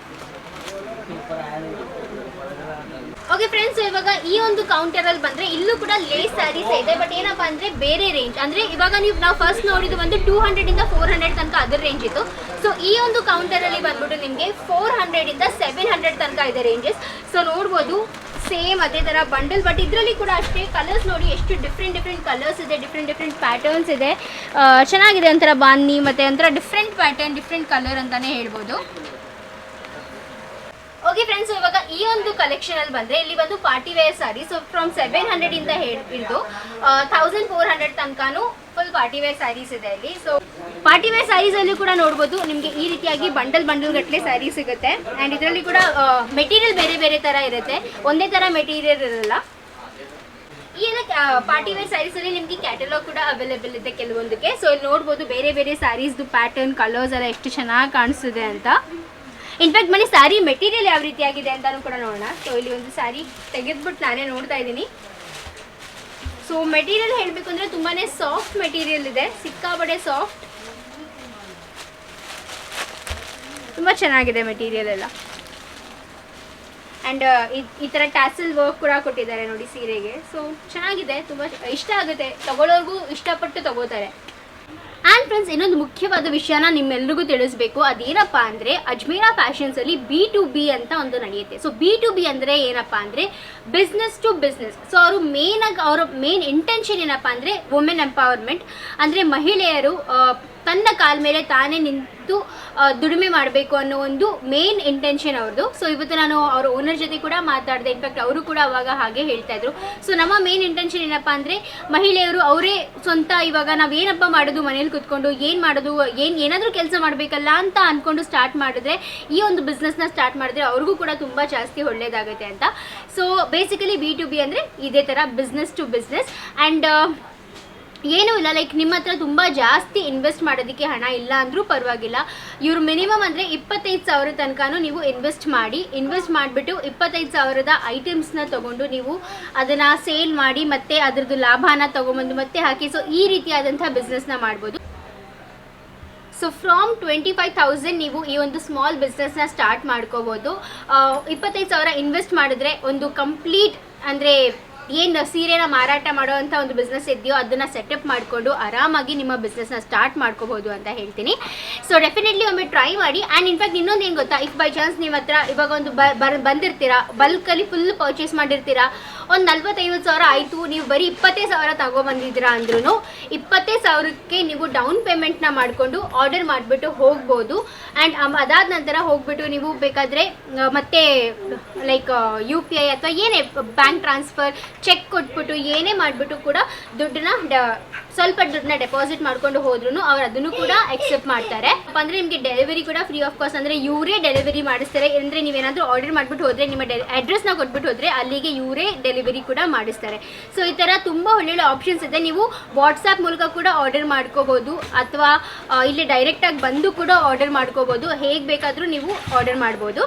ಓಕೆ ಫ್ರೆಂಡ್ಸ್ ಇವಾಗ ಈ ಒಂದು ಕೌಂಟರ್ ಅಲ್ಲಿ ಬಂದ್ರೆ ಇಲ್ಲೂ ಕೂಡ ಲೇಸ್ ಸ್ಯಾರೀಸ್ ಇದೆ. ಬಟ್ ಏನಪ್ಪಾ ಅಂದ್ರೆ ಬೇರೆ ರೇಂಜ್ ಅಂದ್ರೆ ಇವಾಗ ನೀವು ನಾವು ಫಸ್ಟ್ ನೋಡಿದ್ದು ಬಂದು ಟೂ ಹಂಡ್ರೆಡ್ ಇಂದ ಫೋರ್ ಹಂಡ್ರೆಡ್ ತನಕ ಅದರ ರೇಂಜ್ ಇತ್ತು. ಸೊ ಈ ಒಂದು ಕೌಂಟರ್ ಅಲ್ಲಿ ಬಂದ್ಬಿಟ್ಟು ನಿಮಗೆ ಫೋರ್ ಹಂಡ್ರೆಡ್ ಇಂದ ಸೆವೆನ್ ಹಂಡ್ರೆಡ್ ತನಕ ಇದೆ ರೇಂಜಸ್ ಸೊ ನೋಡ್ಬೋದು ಸೇಮ್ ಅದೇ ಥರ ಬಂಡಲ್ ಬಟ್ ಇದರಲ್ಲಿ ಕೂಡ ಅಷ್ಟೇ ಕಲರ್ಸ್ ನೋಡಿ ಎಷ್ಟು ಡಿಫ್ರೆಂಟ್ ಡಿಫ್ರೆಂಟ್ ಕಲರ್ಸ್ ಇದೆ ಡಿಫ್ರೆಂಟ್ ಡಿಫ್ರೆಂಟ್ ಪ್ಯಾಟರ್ನ್ಸ್ ಇದೆ. ಚೆನ್ನಾಗಿದೆ ಒಂಥರ ಬಾನ್ನಿ, ಮತ್ತೆ ಒಂಥರ ಡಿಫ್ರೆಂಟ್ ಪ್ಯಾಟರ್ನ್ ಡಿಫ್ರೆಂಟ್ ಕಲರ್ ಅಂತಾನೆ ಹೇಳ್ಬೋದು. ಓಕೆ ಫ್ರೆಂಡ್ಸ್ ಇವಾಗ ಈ ಒಂದು ಕಲೆಕ್ಷನ್ ಅಲ್ಲಿ ಬಂದ್ರೆ ಇಲ್ಲಿ ಬಂದು party wear sari so from seven hundred ಇಂದ ಹಿಡಿದು ತೌಸಂಡ್ ಫೋರ್ ಹಂಡ್ರೆಡ್ ತನಕನೂ ಫುಲ್ ಪಾರ್ಟಿ ವೇರ್ ಸ್ಯಾರೀಸ್ ಇದೆ ಇಲ್ಲಿ. ಸೊ ಪಾರ್ಟಿ ವೇರ್ ಸ್ಯಾರೀಸ್ ಅಲ್ಲಿ ಕೂಡ ನೋಡಬಹುದು ನಿಮಗೆ ಈ ರೀತಿಯಾಗಿ ಬಂಡಲ್ ಬಂಡಲ್ ಗಟ್ಟಲೆ ಸ್ಯಾರಿ ಸಿಗುತ್ತೆ. ಅಂಡ್ ಇದರಲ್ಲಿ ಕೂಡ ಮೆಟೀರಿಯಲ್ ಬೇರೆ ಬೇರೆ ತರ ಇರುತ್ತೆ. ಒಂದೇ ತರ ಮೆಟೀರಿಯಲ್ ಇರಲ್ಲ. ಈ ಪಾರ್ಟಿ ವೇರ್ ಸ್ಯಾರೀಸ್ ಅಲ್ಲಿ ನಿಮಗೆ ಕ್ಯಾಟಲಾಗ್ ಕೂಡ ಅವೈಲೇಬಲ್ ಇದೆ ಕೆಲವೊಂದಕ್ಕೆ. ಸೊ ಇಲ್ಲಿ ನೋಡಬಹುದು ಬೇರೆ ಬೇರೆ ಸ್ಯಾರೀಸ್ದು ಪ್ಯಾಟರ್ನ್ ಕಲರ್ಸ್ ಎಲ್ಲ ಎಷ್ಟು ಚೆನ್ನಾಗಿ ಕಾಣಿಸ್ತಿದೆ ಅಂತ. ಇನ್ಫ್ಯಾಕ್ಟ್ ಮನೆ ಸ್ಯಾರಿ ಮೆಟೀರಿಯಲ್ ಯಾವ ರೀತಿಯಾಗಿದೆ ಅಂತಾನು ಕೂಡ ನೋಡೋಣ. ಸೊ ಇಲ್ಲಿ ಒಂದು ಸ್ಯಾರಿ ತೆಗೆದ್ಬಿಟ್ಟು ನಾನೇ ನೋಡ್ತಾ ಇದ್ದೀನಿ. ಸೊ ಮೆಟೀರಿಯಲ್ ಹೇಳಬೇಕು ಅಂದರೆ ತುಂಬಾ ಸಾಫ್ಟ್ ಮೆಟೀರಿಯಲ್ ಇದೆ. ಸಿಕ್ಕಾಬಡೆ ಸಾಫ್ಟ್ ತುಂಬ ಚೆನ್ನಾಗಿದೆ ಮೆಟೀರಿಯಲ್ ಎಲ್ಲ. ಆ್ಯಂಡ್ ಈ ಥರ ಟ್ಯಾಸಲ್ ವರ್ಕ್ ಕೂಡ ಕೊಟ್ಟಿದ್ದಾರೆ ನೋಡಿ ಸೀರೆಗೆ. ಸೊ ಚೆನ್ನಾಗಿದೆ. ತುಂಬ ಇಷ್ಟ ಆಗುತ್ತೆ. ತಗೊಳ್ಳೋರ್ಗೂ ಇಷ್ಟಪಟ್ಟು ತಗೋತಾರೆ. ಆ್ಯಂಡ್ ಫ್ರೆಂಡ್ಸ್ ಇನ್ನೊಂದು ಮುಖ್ಯವಾದ ವಿಷಯನ ನಿಮ್ಮೆಲ್ರಿಗೂ ತಿಳಿಸ್ಬೇಕು. ಅದೇನಪ್ಪ ಅಂದರೆ, ಅಜ್ಮೀರಾ ಫ್ಯಾಷನ್ಸಲ್ಲಿ ಬಿ ಟು ಬಿ ಅಂತ ಒಂದು ನಡೆಯುತ್ತೆ. ಸೊ ಬಿ ಟು ಬಿ ಅಂದರೆ ಏನಪ್ಪ ಅಂದರೆ ಬಿಸ್ನೆಸ್ ಟು ಬಿಸ್ನೆಸ್ ಸೊ ಅವರು ಮೇನಾಗಿ ಅವರ ಮೇನ್ ಇಂಟೆನ್ಷನ್ ಏನಪ್ಪ ಅಂದರೆ ವುಮೆನ್ ಎಂಪವರ್ಮೆಂಟ್ ಅಂದರೆ ಮಹಿಳೆಯರು ತನ್ನ ಕಾಲ ಮೇಲೆ ತಾನೇ ನಿಂತು ದುಡಿಮೆ ಮಾಡಬೇಕು ಅನ್ನೋ ಒಂದು ಮೇನ್ ಇಂಟೆನ್ಷನ್ ಅವ್ರದ್ದು. ಸೊ ಇವತ್ತು ನಾನು ಅವ್ರ ಓನರ್ ಜೊತೆ ಕೂಡ ಮಾತಾಡಿದೆ. ಇನ್ಫ್ಯಾಕ್ಟ್ ಅವರು ಕೂಡ ಅವಾಗ ಹಾಗೆ ಹೇಳ್ತಾ ಇದ್ರು. ಸೊ ನಮ್ಮ ಮೇನ್ ಇಂಟೆನ್ಷನ್ ಏನಪ್ಪ ಅಂದರೆ, ಮಹಿಳೆಯರು ಅವರೇ ಸ್ವಂತ ಇವಾಗ ನಾವು ಏನಪ್ಪ ಮಾಡೋದು, ಮನೇಲಿ ಕುತ್ಕೊಂಡು ಏನು ಮಾಡೋದು, ಏನು ಏನಾದರೂ ಕೆಲಸ ಮಾಡಬೇಕಲ್ಲ ಅಂತ ಅಂದ್ಕೊಂಡು ಸ್ಟಾರ್ಟ್ ಮಾಡಿದ್ರೆ, ಈ ಒಂದು ಬಿಸ್ನೆಸ್ನ ಸ್ಟಾರ್ಟ್ ಮಾಡಿದ್ರೆ ಅವ್ರಿಗೂ ಕೂಡ ತುಂಬ ಜಾಸ್ತಿ ಒಳ್ಳೇದಾಗುತ್ತೆ ಅಂತ. So basically B to B ಅಂದರೆ ಇದೇ ಥರ ಬಿಸ್ನೆಸ್ ಟು ಬಿಸ್ನೆಸ್ ಆ್ಯಂಡ್ ಏನೂ ಇಲ್ಲ ಲೈಕ್ ನಿಮ್ಮ ಹತ್ರ ತುಂಬ ಜಾಸ್ತಿ ಇನ್ವೆಸ್ಟ್ ಮಾಡೋದಕ್ಕೆ ಹಣ ಇಲ್ಲ ಅಂದರೂ ಪರವಾಗಿಲ್ಲ. ಇವ್ರು ಮಿನಿಮಮ್ ಅಂದರೆ ಇಪ್ಪತ್ತೈದು ಸಾವಿರ ತನಕನೂ ನೀವು ಇನ್ವೆಸ್ಟ್ ಮಾಡಿ ಇನ್ವೆಸ್ಟ್ ಮಾಡಿಬಿಟ್ಟು ಇಪ್ಪತ್ತೈದು ಸಾವಿರದ ಐಟಮ್ಸ್ನ ತೊಗೊಂಡು ನೀವು ಅದನ್ನು ಸೇಲ್ ಮಾಡಿ ಮತ್ತೆ ಅದರದ್ದು ಲಾಭನ ತೊಗೊಂಬಂದು ಮತ್ತೆ ಹಾಕಿ. ಸೊ ಈ ರೀತಿಯಾದಂಥ ಬಿಸ್ನೆಸ್ನ ಮಾಡ್ಬೋದು. So from twenty five thousand ನೀವು ಈ ಒಂದು ಸ್ಮಾಲ್ ಬಿಸ್ನೆಸ್ನ ಸ್ಟಾರ್ಟ್ ಮಾಡ್ಕೋಬೋದು. ಇಪ್ಪತ್ತೈದು ಸಾವಿರ ಇನ್ವೆಸ್ಟ್ ಮಾಡಿದ್ರೆ ಒಂದು ಕಂಪ್ಲೀಟ್ ಅಂದರೆ ಏನು ಸೀರೆನ ಮಾರಾಟ ಮಾಡುವಂಥ ಒಂದು ಬಿಸ್ನೆಸ್ ಇದೆಯೋ ಅದನ್ನು ಸೆಟಪ್ ಮಾಡಿಕೊಂಡು ಆರಾಮಾಗಿ ನಿಮ್ಮ ಬಿಸ್ನೆಸ್ನ ಸ್ಟಾರ್ಟ್ ಮಾಡ್ಕೋಬೋದು ಅಂತ ಹೇಳ್ತೀನಿ. ಸೊ ಡೆಫಿನೆಟ್ಲಿ ಒಮ್ಮೆ ಟ್ರೈ ಮಾಡಿ. ಆ್ಯಂಡ್ ಇನ್ಫ್ಯಾಕ್ಟ್ ಇನ್ನೊಂದು ಏನು ಗೊತ್ತಾ? ಇಫ್ ಬೈ ಚಾನ್ಸ್ ನಿಮ್ಮ ಹತ್ರ ಇವಾಗ ಒಂದು ಬ ಬಂದಿರ್ತೀರಾ ಬಲ್ಕಲ್ಲಿ ಫುಲ್ ಪರ್ಚೇಸ್ ಮಾಡಿರ್ತೀರಾ ಒಂದು ನಲ್ವತ್ತೈವತ್ತು ಸಾವಿರ ಆಯಿತು. ನೀವು ಬರೀ ಇಪ್ಪತ್ತೇ ಸಾವಿರ ತಗೊಬಂದಿದ್ದೀರಾ ಅಂದ್ರೂ ಇಪ್ಪತ್ತೇ ಸಾವಿರಕ್ಕೆ ನೀವು ಡೌನ್ ಪೇಮೆಂಟ್ನ ಮಾಡಿಕೊಂಡು ಆರ್ಡರ್ ಮಾಡಿಬಿಟ್ಟು ಹೋಗ್ಬೋದು. ಆ್ಯಂಡ್ ಅದಾದ ನಂತರ ಹೋಗ್ಬಿಟ್ಟು ನೀವು ಬೇಕಾದರೆ ಮತ್ತೆ ಲೈಕ್ ಯು ಪಿ ಐ ಅಥವಾ ಏನೇ ಬ್ಯಾಂಕ್ ಟ್ರಾನ್ಸ್ಫರ್ ಚೆಕ್ ಕೊಟ್ಬಿಟ್ಟು ಏನೇ ಮಾಡಿಬಿಟ್ಟು ಕೂಡ ದುಡ್ಡನ್ನ ಸ್ವಲ್ಪ ದುಡ್ಡನ್ನ ಡೆಪಾಸಿಟ್ ಮಾಡ್ಕೊಂಡು ಹೋದ್ರೂ ಅವ್ರು ಅದನ್ನು ಕೂಡ ಎಕ್ಸೆಪ್ಟ್ ಮಾಡ್ತಾರೆ. ಅಂದರೆ ನಿಮಗೆ ಡೆಲಿವರಿ ಕೂಡ ಫ್ರೀ ಆಫ್ ಕಾಸ್ಟ್ ಅಂದರೆ ಇವರೇ ಡೆಲಿವರಿ ಮಾಡಿಸ್ತಾರೆ. ಅಂದರೆ ನೀವೇನಾದರೂ ಆರ್ಡರ್ ಮಾಡಿಬಿಟ್ಟು ಹೋದರೆ, ನಿಮ್ಮ ಡೆ ಅಡ್ರೆಸ್ನ ಕೊಟ್ಬಿಟ್ಟು ಹೋದರೆ ಅಲ್ಲಿಗೆ ಇವರೇ ಡೆಲಿವರಿ ಕೂಡ ಮಾಡಿಸ್ತಾರೆ. ಸೊ ಈ ಥರ ತುಂಬ ಒಳ್ಳೊಳ್ಳೆ ಆಪ್ಷನ್ಸ್ ಇದೆ. ನೀವು ವಾಟ್ಸಾಪ್ ಮೂಲಕ ಕೂಡ ಆರ್ಡರ್ ಮಾಡ್ಕೋಬೋದು, ಅಥವಾ ಇಲ್ಲಿ ಡೈರೆಕ್ಟಾಗಿ ಬಂದು ಕೂಡ ಆರ್ಡರ್ ಮಾಡ್ಕೋಬೋದು. ಹೇಗೆ ಬೇಕಾದರೂ ನೀವು ಆರ್ಡರ್ ಮಾಡ್ಬೋದು.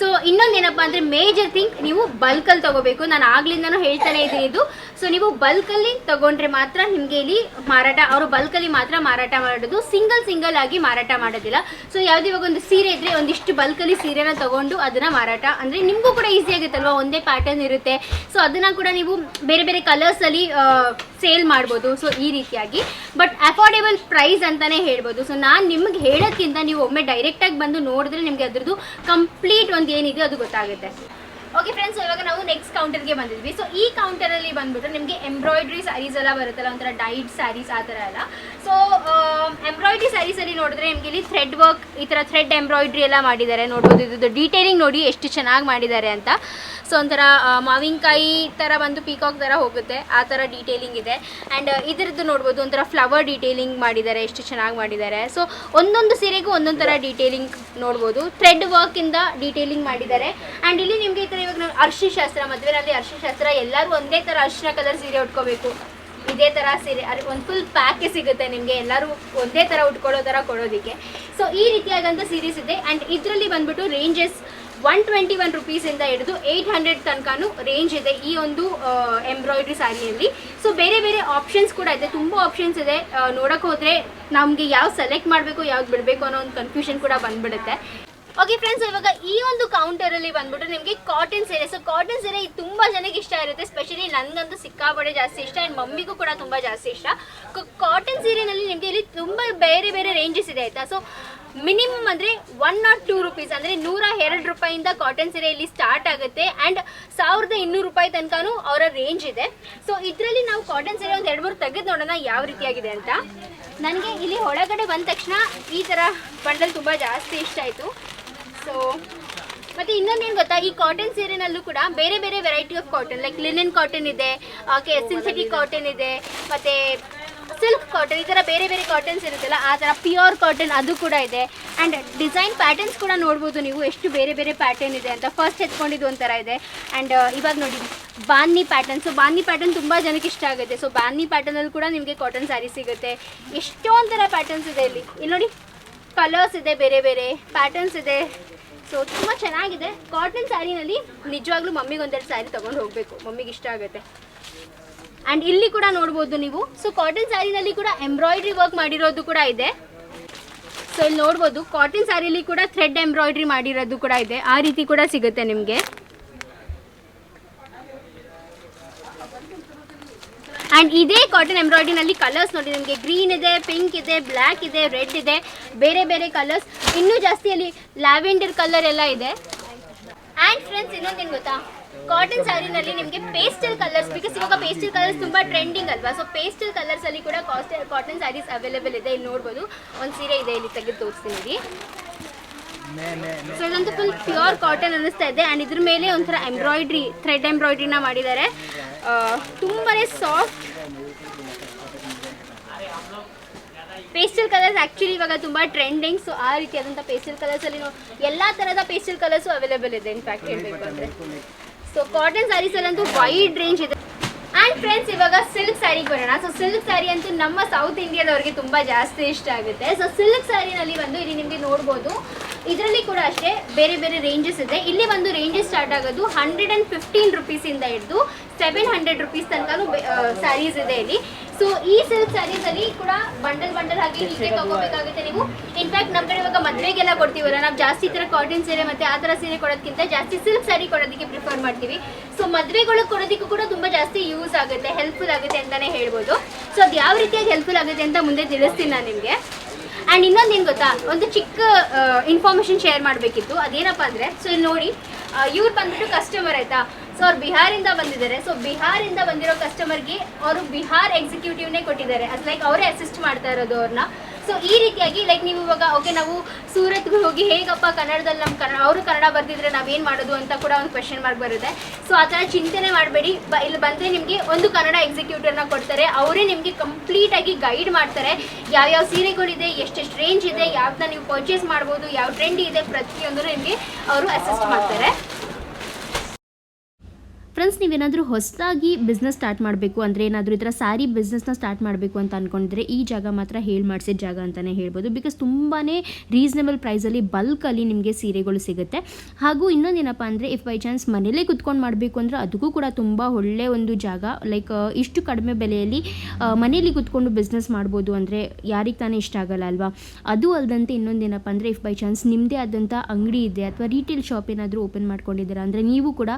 ಸೊ ಇನ್ನೊಂದು ಏನಪ್ಪ ಅಂದರೆ ಮೇಜರ್ ಥಿಂಗ್ ನೀವು ಬಲ್ಕಲ್ಲಿ ತಗೋಬೇಕು. ನಾನು ಆಗ್ಲಿಂದನೂ ಹೇಳ್ತಾನೆ ಇದ್ದೀನಿ ಇದು. ಸೊ ನೀವು ಬಲ್ಕಲ್ಲಿ ತಗೊಂಡ್ರೆ ಮಾತ್ರ ನಿಮಗೆ ಇಲ್ಲಿ ಮಾರಾಟ, ಅವರು ಬಲ್ಕಲ್ಲಿ ಮಾತ್ರ ಮಾರಾಟ ಮಾಡೋದು. ಸಿಂಗಲ್ ಸಿಂಗಲ್ ಆಗಿ ಮಾರಾಟ ಮಾಡೋದಿಲ್ಲ. ಸೊ ಯಾವುದೇ ಇವಾಗ ಒಂದು ಸೀರೆ ಇದ್ರೆ ಒಂದಿಷ್ಟು ಬಲ್ಕಲ್ಲಿ ಸೀರೆನ ತಗೊಂಡು ಅದನ್ನ ಮಾರಾಟ. ಅಂದರೆ ನಿಮಗೂ ಕೂಡ ಈಸಿ ಆಗುತ್ತಲ್ವ? ಒಂದೇ ಪ್ಯಾಟರ್ನ್ ಇರುತ್ತೆ. ಸೊ ಅದನ್ನ ಕೂಡ ನೀವು ಬೇರೆ ಬೇರೆ ಕಲರ್ಸ್ ಅಲ್ಲಿ ಸೇಲ್ ಮಾಡ್ಬೋದು. ಸೊ ಈ ರೀತಿಯಾಗಿ. ಬಟ್ ಅಫೋರ್ಡೆಬಲ್ ಪ್ರೈಸ್ ಅಂತಾನೆ ಹೇಳ್ಬೋದು. ಸೊ ನಾನು ನಿಮ್ಗೆ ಹೇಳೋಕ್ಕಿಂತ ನೀವು ಒಮ್ಮೆ ಡೈರೆಕ್ಟಾಗಿ ಬಂದು ನೋಡಿದ್ರೆ ನಿಮಗೆ ಅದ್ರದ್ದು ಕಂಪ್ಲೀಟ್ ಒಂದು ಏನಿದೆ ಅದು ಗೊತ್ತಾಗುತ್ತೆ. ಓಕೆ ಫ್ರೆಂಡ್ಸ್ ಇವಾಗ ನಾವು ನೆಕ್ಸ್ಟ್ ಕೌಂಟರ್ಗೆ ಬಂದಿದ್ವಿ. ಸೊ ಈ ಕೌಂಟರಲ್ಲಿ ಬಂದ್ಬಿಟ್ಟು ನಿಮಗೆ ಎಂಬ್ರಾಯ್ಡ್ರಿ ಸ್ಯಾರೀಸ್ ಎಲ್ಲ ಬರುತ್ತಲ್ಲ, ಒಂಥರ ಡೈಡ್ ಸ್ಯಾರೀಸ್ ಆ ಥರ ಎಲ್ಲ. ಸೊ ಎಂಬ್ರಾಯ್ಡ್ರಿ ಸ್ಯಾರೀಸಲ್ಲಿ ನೋಡಿದ್ರೆ ನಿಮಗೆ ಇಲ್ಲಿ ಥ್ರೆಡ್ ವರ್ಕ್ ಈ ಥರ ಥ್ರೆಡ್ ಎಂಬ್ರಾಯ್ಡ್ರಿ ಎಲ್ಲ ಮಾಡಿದ್ದಾರೆ. ನೋಡ್ಬೋದು ಇದು ಡೀಟೇಲಿಂಗ್ ನೋಡಿ ಎಷ್ಟು ಚೆನ್ನಾಗಿ ಮಾಡಿದ್ದಾರೆ ಅಂತ. ಸೊ ಒಂಥರ ಮಾವಿನಕಾಯಿ ಥರ ಬಂದು ಪೀಕಾಕ್ ಥರ ಹೋಗುತ್ತೆ. ಆ ಥರ ಡೀಟೇಲಿಂಗ್ ಇದೆ. ಆ್ಯಂಡ್ ಇದರದ್ದು ನೋಡ್ಬೋದು, ಒಂಥರ ಫ್ಲವರ್ ಡೀಟೇಲಿಂಗ್ ಮಾಡಿದ್ದಾರೆ, ಎಷ್ಟು ಚೆನ್ನಾಗಿ ಮಾಡಿದ್ದಾರೆ. ಸೊ ಒಂದೊಂದು ಸೀರೆಗೂ ಒಂದೊಂದು ಥರ ಡೀಟೇಲಿಂಗ್ ನೋಡ್ಬೋದು. ಥ್ರೆಡ್ ವರ್ಕಿಂದ ಡೀಟೇಲಿಂಗ್ ಮಾಡಿದ್ದಾರೆ. ಆ್ಯಂಡ್ ಇಲ್ಲಿ ನಿಮಗೆ ಈ ಥರ ಇವಾಗ ನಾವು ಅರ್ಶಿ ಶಾಸ್ತ್ರ, ಮದುವೆನಲ್ಲಿ ಅರ್ಶಿ ಶಾಸ್ತ್ರ, ಎಲ್ಲರೂ ಒಂದೇ ತರ ಅರ್ಶಿನ ಕಲರ್ ಸೀರೆ ಉಟ್ಕೋಬೇಕು. ಇದೇ ಥರ ಸೀರೆ ಒಂದು ಫುಲ್ ಪ್ಯಾಕೆ ಸಿಗುತ್ತೆ ನಿಮಗೆ, ಎಲ್ಲರೂ ಒಂದೇ ತರ ಉಟ್ಕೊಳ್ಳೋ ಥರ ಕೊಡೋದಕ್ಕೆ. ಸೊ ಈ ರೀತಿಯಾದಂತ ಸೀರೀಸ್ ಇದೆ ಅಂಡ್ ಇದರಲ್ಲಿ ಬಂದ್ಬಿಟ್ಟು ರೇಂಜಸ್ ಒನ್ ಟ್ವೆಂಟಿ ಒನ್ ರುಪೀಸಿಂದ ಹಿಡಿದು ಏಯ್ಟ್ ಹಂಡ್ರೆಡ್ ತನಕನೂ ರೇಂಜ್ ಇದೆ ಈ ಒಂದು ಎಂಬ್ರಾಯ್ಡ್ರಿ ಸ್ಯಾರಿಯಲ್ಲಿ ಸೊ ಬೇರೆ ಬೇರೆ ಆಪ್ಷನ್ಸ್ ಕೂಡ ಇದೆ, ತುಂಬ ಆಪ್ಷನ್ಸ್ ಇದೆ. ನೋಡೋಕೆ ಹೋದ್ರೆ ನಮಗೆ ಯಾವ್ದು ಸೆಲೆಕ್ಟ್ ಮಾಡಬೇಕು, ಯಾವ್ದು ಬಿಡಬೇಕು ಅನ್ನೋ ಒಂದು ಕನ್ಫ್ಯೂಷನ್ ಕೂಡ ಬಂದ್ಬಿಡುತ್ತೆ. ಓಕೆ ಫ್ರೆಂಡ್ಸ್ ಇವಾಗ ಈ ಒಂದು ಕೌಂಟರ್ ಅಲ್ಲಿ ಬಂದ್ಬಿಟ್ಟು ನಿಮಗೆ ಕಾಟನ್ ಸೀರೆ. ಸೊ ಕಾಟನ್ ಸೀರೆ ತುಂಬಾ ಜನಕ್ಕೆ ಇಷ್ಟ ಇರುತ್ತೆ ಸ್ಪೆಷಲಿ ನನಗಂತೂ ಸಿಕ್ಕಾಪಡೆ ಜಾಸ್ತಿ ಇಷ್ಟ ಅಂಡ್ ಮಮ್ಮಿಗೂ ಕೂಡ ತುಂಬಾ ಜಾಸ್ತಿ ಇಷ್ಟ. ಕಾಟನ್ ಸೀರೆನಲ್ಲಿ ನಿಮಗೆ ಇಲ್ಲಿ ತುಂಬಾ ಬೇರೆ ಬೇರೆ ರೇಂಜಸ್ ಇದೆ, ಆಯ್ತಾ? ಸೊ ಮಿನಿಮಮ್ ಅಂದ್ರೆ ಒನ್ ನಾಟ್ ಟೂ ರುಪೀಸ್ ಅಂದ್ರೆ ನೂರ ಎರಡು ರೂಪಾಯಿಂದ ಕಾಟನ್ ಸೀರೆ ಇಲ್ಲಿ ಸ್ಟಾರ್ಟ್ ಆಗುತ್ತೆ ಅಂಡ್ ಸಾವಿರದ ಇನ್ನೂರು ರೂಪಾಯಿ ತನಕನೂ ಅವರ ರೇಂಜ್ ಇದೆ. ಸೊ ಇದರಲ್ಲಿ ನಾವು ಕಾಟನ್ ಸೀರೆ ಒಂದು ಎರಡು ಮೂರು ತೆಗೆದು ನೋಡೋಣ ಯಾವ ರೀತಿಯಾಗಿದೆ ಅಂತ. ನನಗೆ ಇಲ್ಲಿ ಒಳಗಡೆ ಬಂದ ತಕ್ಷಣ ಈ ಥರ ಬಂಡಲ್ ತುಂಬ ಜಾಸ್ತಿ ಇಷ್ಟ ಆಯಿತು. ಸೊ ಮತ್ತೆ ಏನು ಗೊತ್ತಾ? ಈ ಕಾಟನ್ ಸೀರೆನಲ್ಲೂ ಕೂಡ ಬೇರೆ ಬೇರೆ variety of cotton like linen cotton ಇದೆ ಓಕೆ ಸಿಂಥೆಟಿಕ್ ಕಾಟನ್ ಇದೆ, ಮತ್ತೆ ಸಿಲ್ಕ್ ಕಾಟನ್ ಈ ಥರ ಬೇರೆ ಬೇರೆ ಕಾಟನ್ಸ್ ಇರುತ್ತಲ್ಲ, ಆ ಥರ ಪ್ಯೂರ್ ಕಾಟನ್ ಅದು ಕೂಡ ಇದೆ. ಆ್ಯಂಡ್ ಡಿಸೈನ್ ಪ್ಯಾಟರ್ನ್ಸ್ ಕೂಡ ನೋಡ್ಬೋದು ನೀವು, ಎಷ್ಟು ಬೇರೆ ಬೇರೆ ಪ್ಯಾಟರ್ನ್ ಇದೆ ಅಂತ. ಫಸ್ಟ್ ಹೆಚ್ಕೊಂಡಿದ್ದು ಒಂಥರ ಇದೆ. ಆ್ಯಂಡ್ ಇವಾಗ ನೋಡಿ Banni pattern so Banni pattern ತುಂಬ ಜನಕ್ಕೆ ಇಷ್ಟ ಆಗುತ್ತೆ. ಸೊ ಬಾನ್ನಿ ಪ್ಯಾಟರ್ನಲ್ಲಿ ಕೂಡ ನಿಮಗೆ ಕಾಟನ್ ಸ್ಯಾರಿ ಸಿಗುತ್ತೆ. ಎಷ್ಟೊಂಥರ ಥರ ಪ್ಯಾಟರ್ನ್ಸ್ ಇದೆ ಇಲ್ಲಿ. ಇಲ್ಲಿ ನೋಡಿ ಕಲರ್ಸ್ ಇದೆ, ಬೇರೆ ಬೇರೆ ಪ್ಯಾಟರ್ನ್ಸ್ ಇದೆ. ಸೊ ತುಂಬ ಚೆನ್ನಾಗಿದೆ. ಕಾಟನ್ ಸ್ಯಾರಿನಲ್ಲಿ ನಿಜವಾಗ್ಲೂ ಮಮ್ಮಿಗೆ ಒಂದೆರಡು ಸ್ಯಾರಿ ತಗೊಂಡು ಹೋಗಬೇಕು. ಮಮ್ಮಿಗೆ ಇಷ್ಟ ಆಗುತ್ತೆ. ಆ್ಯಂಡ್ ಇಲ್ಲಿ ಕೂಡ ನೋಡ್ಬೋದು ನೀವು. ಸೊ ಕಾಟನ್ ಸ್ಯಾರಿನಲ್ಲಿ ಕೂಡ ಎಂಬ್ರಾಯ್ಡ್ರಿ ವರ್ಕ್ ಮಾಡಿರೋದು ಕೂಡ ಇದೆ. ಸೊ ಇಲ್ಲಿ ನೋಡ್ಬೋದು. ಕಾಟನ್ ಸ್ಯಾರಿಲಿ ಕೂಡ ಥ್ರೆಡ್ ಎಂಬ್ರಾಯ್ಡ್ರಿ ಮಾಡಿರೋದು ಕೂಡ ಇದೆ. ಆ ರೀತಿ ಕೂಡ ಸಿಗುತ್ತೆ ನಿಮಗೆ. ಆ್ಯಂಡ್ ಇದೇ ಕಾಟನ್ ಎಂಬ್ರಾಯ್ಡ್ರಿನಲ್ಲಿ ಕಲರ್ಸ್ ನೋಡಿ, ನಿಮಗೆ ಗ್ರೀನ್ ಇದೆ ಪಿಂಕ್ ಇದೆ ಬ್ಲ್ಯಾಕ್ ಇದೆ ರೆಡ್ ಇದೆ, ಬೇರೆ ಬೇರೆ ಕಲರ್ಸ್ ಇನ್ನೂ ಜಾಸ್ತಿ ಅಲ್ಲಿ ಲ್ಯಾವೆಂಡರ್ ಕಲರ್ ಎಲ್ಲ ಇದೆ. ಆ್ಯಂಡ್ ಫ್ರೆಂಡ್ಸ್ ಇನ್ನೊಂದೇನು ಗೊತ್ತಾ? ಕಾಟನ್ ಸ್ಯಾರಿನಲ್ಲಿ ನಿಮಗೆ ಪೇಸ್ಟಲ್ ಕಲರ್ಸ್ ಬಿಕಾಸ್ ಇವಾಗ ಪೇಸ್ಟಲ್ ಕಲರ್ಸ್ ತುಂಬ ಟ್ರೆಂಡಿಂಗ್ ಅಲ್ವಾ? ಸೊ ಪೇಸ್ಟಲ್ ಕಲರ್ಸಲ್ಲಿ ಕೂಡ ಕಾಸ್ಟ್ ಕಾಟನ್ ಸ್ಯಾರೀಸ್ ಅವೈಲೇಬಲ್ ಇದೆ. ಇಲ್ಲಿ ನೋಡ್ಬೋದು. ಒಂದು ಸೀರೆ ಇದೆ ಇಲ್ಲಿ ತೆಗೆದು ತೋರಿಸ್ತೀನಿ ಸೊ ಇದಂತೂ ಫುಲ್ ಪ್ಯೂರ್ ಕಾಟನ್ ಅನ್ನಿಸ್ತಾ ಇದೆ. ಆ್ಯಂಡ್ ಇದ್ರ ಮೇಲೆ ಒಂಥರ ಎಂಬ್ರಾಯ್ಡ್ರಿ ಥ್ರೆಡ್ ಎಂಬ್ರಾಯ್ಡ್ರಿನ ಮಾಡಿದ್ದಾರೆ. ತುಂಬಾ ಸಾಫ್ಟ್ ಪೇಸ್ಟಲ್ ಕಲರ್ಸ್ ಆ್ಯಕ್ಚುಲಿ ಇವಾಗ ತುಂಬ ಟ್ರೆಂಡಿಂಗ್ ಸೊ ಆ ರೀತಿಯಾದಂಥ ಪೇಸ್ಟಲ್ ಕಲರ್ಸಲ್ಲಿ ಎಲ್ಲ ಥರದ ಪೇಸ್ಟಲ್ ಕಲರ್ಸು ಅವೈಲೇಬಲ್ ಇದೆ ಇನ್ಫ್ಯಾಕ್ಟ್ ಹೇಳಬೇಕು ಅಂದರೆ. ಸೊ ಕಾಟನ್ ಸ್ಯಾರೀಸಲ್ಲಂತೂ ವೈಡ್ ರೇಂಜ್ ಇದೆ. ಆ್ಯಂಡ್ ಫ್ರೆಂಡ್ಸ್ ಇವಾಗ ಸಿಲ್ಕ್ ಸ್ಯಾರಿಗೆ ಬರೋಣ. ಸೊ ಸಿಲ್ಕ್ ಸ್ಯಾರಿ ಅಂತೂ ನಮ್ಮ ಸೌತ್ ಇಂಡಿಯಾದವ್ರಿಗೆ ತುಂಬಾ ಜಾಸ್ತಿ ಇಷ್ಟ ಆಗುತ್ತೆ. ಸೊ ಸಿಲ್ಕ್ ಸ್ಯಾರಿನಲ್ಲಿ ಬಂದು ಇಲ್ಲಿ ನಿಮಗೆ ನೋಡ್ಬೋದು. ಇದರಲ್ಲಿ ಕೂಡ ಅಷ್ಟೇ ಬೇರೆ ಬೇರೆ ರೇಂಜಸ್ ಇದೆ. ಇಲ್ಲಿ ಒಂದು ರೇಂಜಸ್ ಸ್ಟಾರ್ಟ್ ಆಗೋದು ಹಂಡ್ರೆಡ್ ಆ್ಯಂಡ್ ಫಿಫ್ಟೀನ್ ರುಪೀಸಿಂದ ಹಿಡಿದು ಸೆವೆನ್ ಹಂಡ್ರೆಡ್ ರುಪೀಸ್ ತನಕನೂ ಸ್ಯಾರೀಸ್ ಇದೆ ಇಲ್ಲಿ. ಸೊ ಈ ಸಿಲ್ಕ್ ಸ್ಯಾರೀಸ್ ಅಲ್ಲಿ ಕೂಡ ಬಂಡಲ್ ಬಂಡಲ್ ಆಗಿ ಹೀಗೆ ತಗೋಬೇಕಾಗುತ್ತೆ ನೀವು. ಇನ್ಫ್ಯಾಕ್ಟ್ ನಮ್ ಕಡೆ ಇವಾಗ ಮದ್ವೆಗೆಲ್ಲ ಕೊಡ್ತೀವಲ್ಲ ನಾವು ಜಾಸ್ತಿ ತರ ಕಾಟನ್ ಸೀರೆ ಮತ್ತೆ ಆ ತರ ಸೀರೆ ಕೊಡೋದಕ್ಕಿಂತ ಜಾಸ್ತಿ ಸಿಲ್ಕ್ ಸ್ಯಾರಿ ಕೊಡೋದಕ್ಕೆ ಪ್ರಿಫರ್ ಮಾಡ್ತೀವಿ. ಸೊ ಮದ್ವೆಗಳು ಕೊಡೋದಕ್ಕೂ ಕೂಡ ತುಂಬಾ ಜಾಸ್ತಿ ಯೂಸ್ ಆಗುತ್ತೆ ಹೆಲ್ಪ್ಫುಲ್ ಆಗುತ್ತೆ ಅಂತಾನೆ ಹೇಳ್ಬೋದು. ಸೊ ಅದು ಯಾವ ರೀತಿಯಾಗಿ ಹೆಲ್ಪ್ಫುಲ್ ಆಗುತ್ತೆ ಅಂತ ಮುಂದೆ ತಿಳಿಸ್ತೀನಿ ನಾನು ನಿಮಗೆ. ಆ್ಯಂಡ್ ಇನ್ನೊಂದು ಏನು ಗೊತ್ತಾ? ಒಂದು ಚಿಕ್ಕ ಇನ್ಫಾರ್ಮೇಷನ್ ಶೇರ್ ಮಾಡಬೇಕಿತ್ತು. ಅದೇನಪ್ಪ ಅಂದರೆ ಸೊ ಇಲ್ಲಿ ನೋಡಿ ಇವ್ರು ಬಂದ್ಬಿಟ್ಟು ಕಸ್ಟಮರ್ ಆಯ್ತಾ? ಸೊ ಅವ್ರು ಬಿಹಾರಿಂದ ಬಂದಿದ್ದಾರೆ. ಸೊ ಬಿಹಾರಿಂದ ಬಂದಿರೋ ಕಸ್ಟಮರ್ಗೆ ಅವರು ಬಿಹಾರ್ ಎಕ್ಸಿಕ್ಯೂಟಿವ್ನೇ ಕೊಟ್ಟಿದ್ದಾರೆ. ಅದು ಲೈಕ್ ಅವರೇ ಅಸಿಸ್ಟ್ ಮಾಡ್ತಾ ಇರೋದು ಅವ್ರನ್ನ ಸೊ ಈ ರೀತಿಯಾಗಿ ಲೈಕ್ ನೀವು ಇವಾಗ ಓಕೆ ನಾವು ಸೂರತ್ಗೆ ಹೋಗಿ ಹೇಗಪ್ಪ ಕನ್ನಡದಲ್ಲಿ ನಮ್ಮ ಕನ್ನಡ, ಅವರು ಕನ್ನಡ ಬರ್ದಿದ್ರೆ ನಾವೇನು ಮಾಡೋದು ಅಂತ ಕೂಡ ಒಂದು ಕ್ವೆಶನ್ ಮಾರ್ಕ್ ಬರುತ್ತೆ. ಸೊ ಆ ಥರ ಚಿಂತನೆ ಮಾಡಬೇಡಿ. ಬ, ಇಲ್ಲಿ ಬಂದರೆ ನಿಮಗೆ ಒಂದು ಕನ್ನಡ ಎಕ್ಸಿಕ್ಯೂಟಿವ್ನ ಕೊಡ್ತಾರೆ. ಅವರೇ ನಿಮಗೆ ಕಂಪ್ಲೀಟಾಗಿ ಗೈಡ್ ಮಾಡ್ತಾರೆ. ಯಾವ್ಯಾವ ಸೀರೆಗಳಿದೆ, ಎಷ್ಟೆಷ್ಟು ರೇಂಜ್ ಇದೆ, ಯಾವ್ದನ್ನ ನೀವು ಪರ್ಚೇಸ್ ಮಾಡ್ಬೋದು, ಯಾವ ಟ್ರೆಂಡ್ ಇದೆ ಪ್ರತಿಯೊಂದು ನಿಮಗೆ ಅವರು ಅಸಿಸ್ಟ್ ಮಾಡ್ತಾರೆ. ಫ್ರೆಂಡ್ಸ್ ನೀವೇನಾದರೂ ಹೊಸದಾಗಿ ಬಿಸ್ನೆಸ್ ಸ್ಟಾರ್ಟ್ ಮಾಡಬೇಕು ಅಂದರೆ ಏನಾದರೂ ಈ ಥರ ಸ್ಯಾರಿ ಬಿಸ್ನೆಸ್ನ ಸ್ಟಾರ್ಟ್ ಮಾಡಬೇಕು ಅಂತ ಅಂದ್ಕೊಂಡಿದ್ರೆ ಈ ಜಾಗ ಮಾತ್ರ ಹೇಳಿ ಮಾಡಿಸಿದ ಜಾಗ ಅಂತಲೇ ಹೇಳ್ಬೋದು. ಬಿಕಾಸ್ ತುಂಬಾ ರೀಸನೇಬಲ್ ಪ್ರೈಸಲ್ಲಿ ಬಲ್ಕಲ್ಲಿ ನಿಮಗೆ ಸೀರೆಗಳು ಸಿಗುತ್ತೆ. ಹಾಗೂ ಇನ್ನೊಂದೇನಪ್ಪ ಅಂದರೆ ಇಫ್ ಬೈ ಚಾನ್ಸ್ ಮನೇಲೇ ಕುತ್ಕೊಂಡು ಮಾಡಬೇಕು ಅಂದರೆ ಅದಕ್ಕೂ ಕೂಡ ತುಂಬ ಒಳ್ಳೆ ಒಂದು ಜಾಗ. ಲೈಕ್ ಇಷ್ಟು ಕಡಿಮೆ ಬೆಲೆಯಲ್ಲಿ ಮನೇಲಿ ಕುತ್ಕೊಂಡು ಬಿಸ್ನೆಸ್ ಮಾಡ್ಬೋದು ಅಂದರೆ ಯಾರಿಗೆ ತಾನೇ ಇಷ್ಟ ಆಗಲ್ಲ ಅಲ್ವಾ? ಅದು ಅಲ್ಲದಂತೆ ಇನ್ನೊಂದೇನಪ್ಪ ಅಂದರೆ ಇಫ್ ಬೈ ಚಾನ್ಸ್ ನಿಮ್ಮದೇ ಆದಂಥ ಅಂಗಡಿ ಇದೆ ಅಥವಾ ರೀಟೇಲ್ ಶಾಪ್ ಏನಾದರೂ ಓಪನ್ ಮಾಡ್ಕೊಂಡಿದ್ದೀರಾ ಅಂದರೆ ನೀವು ಕೂಡ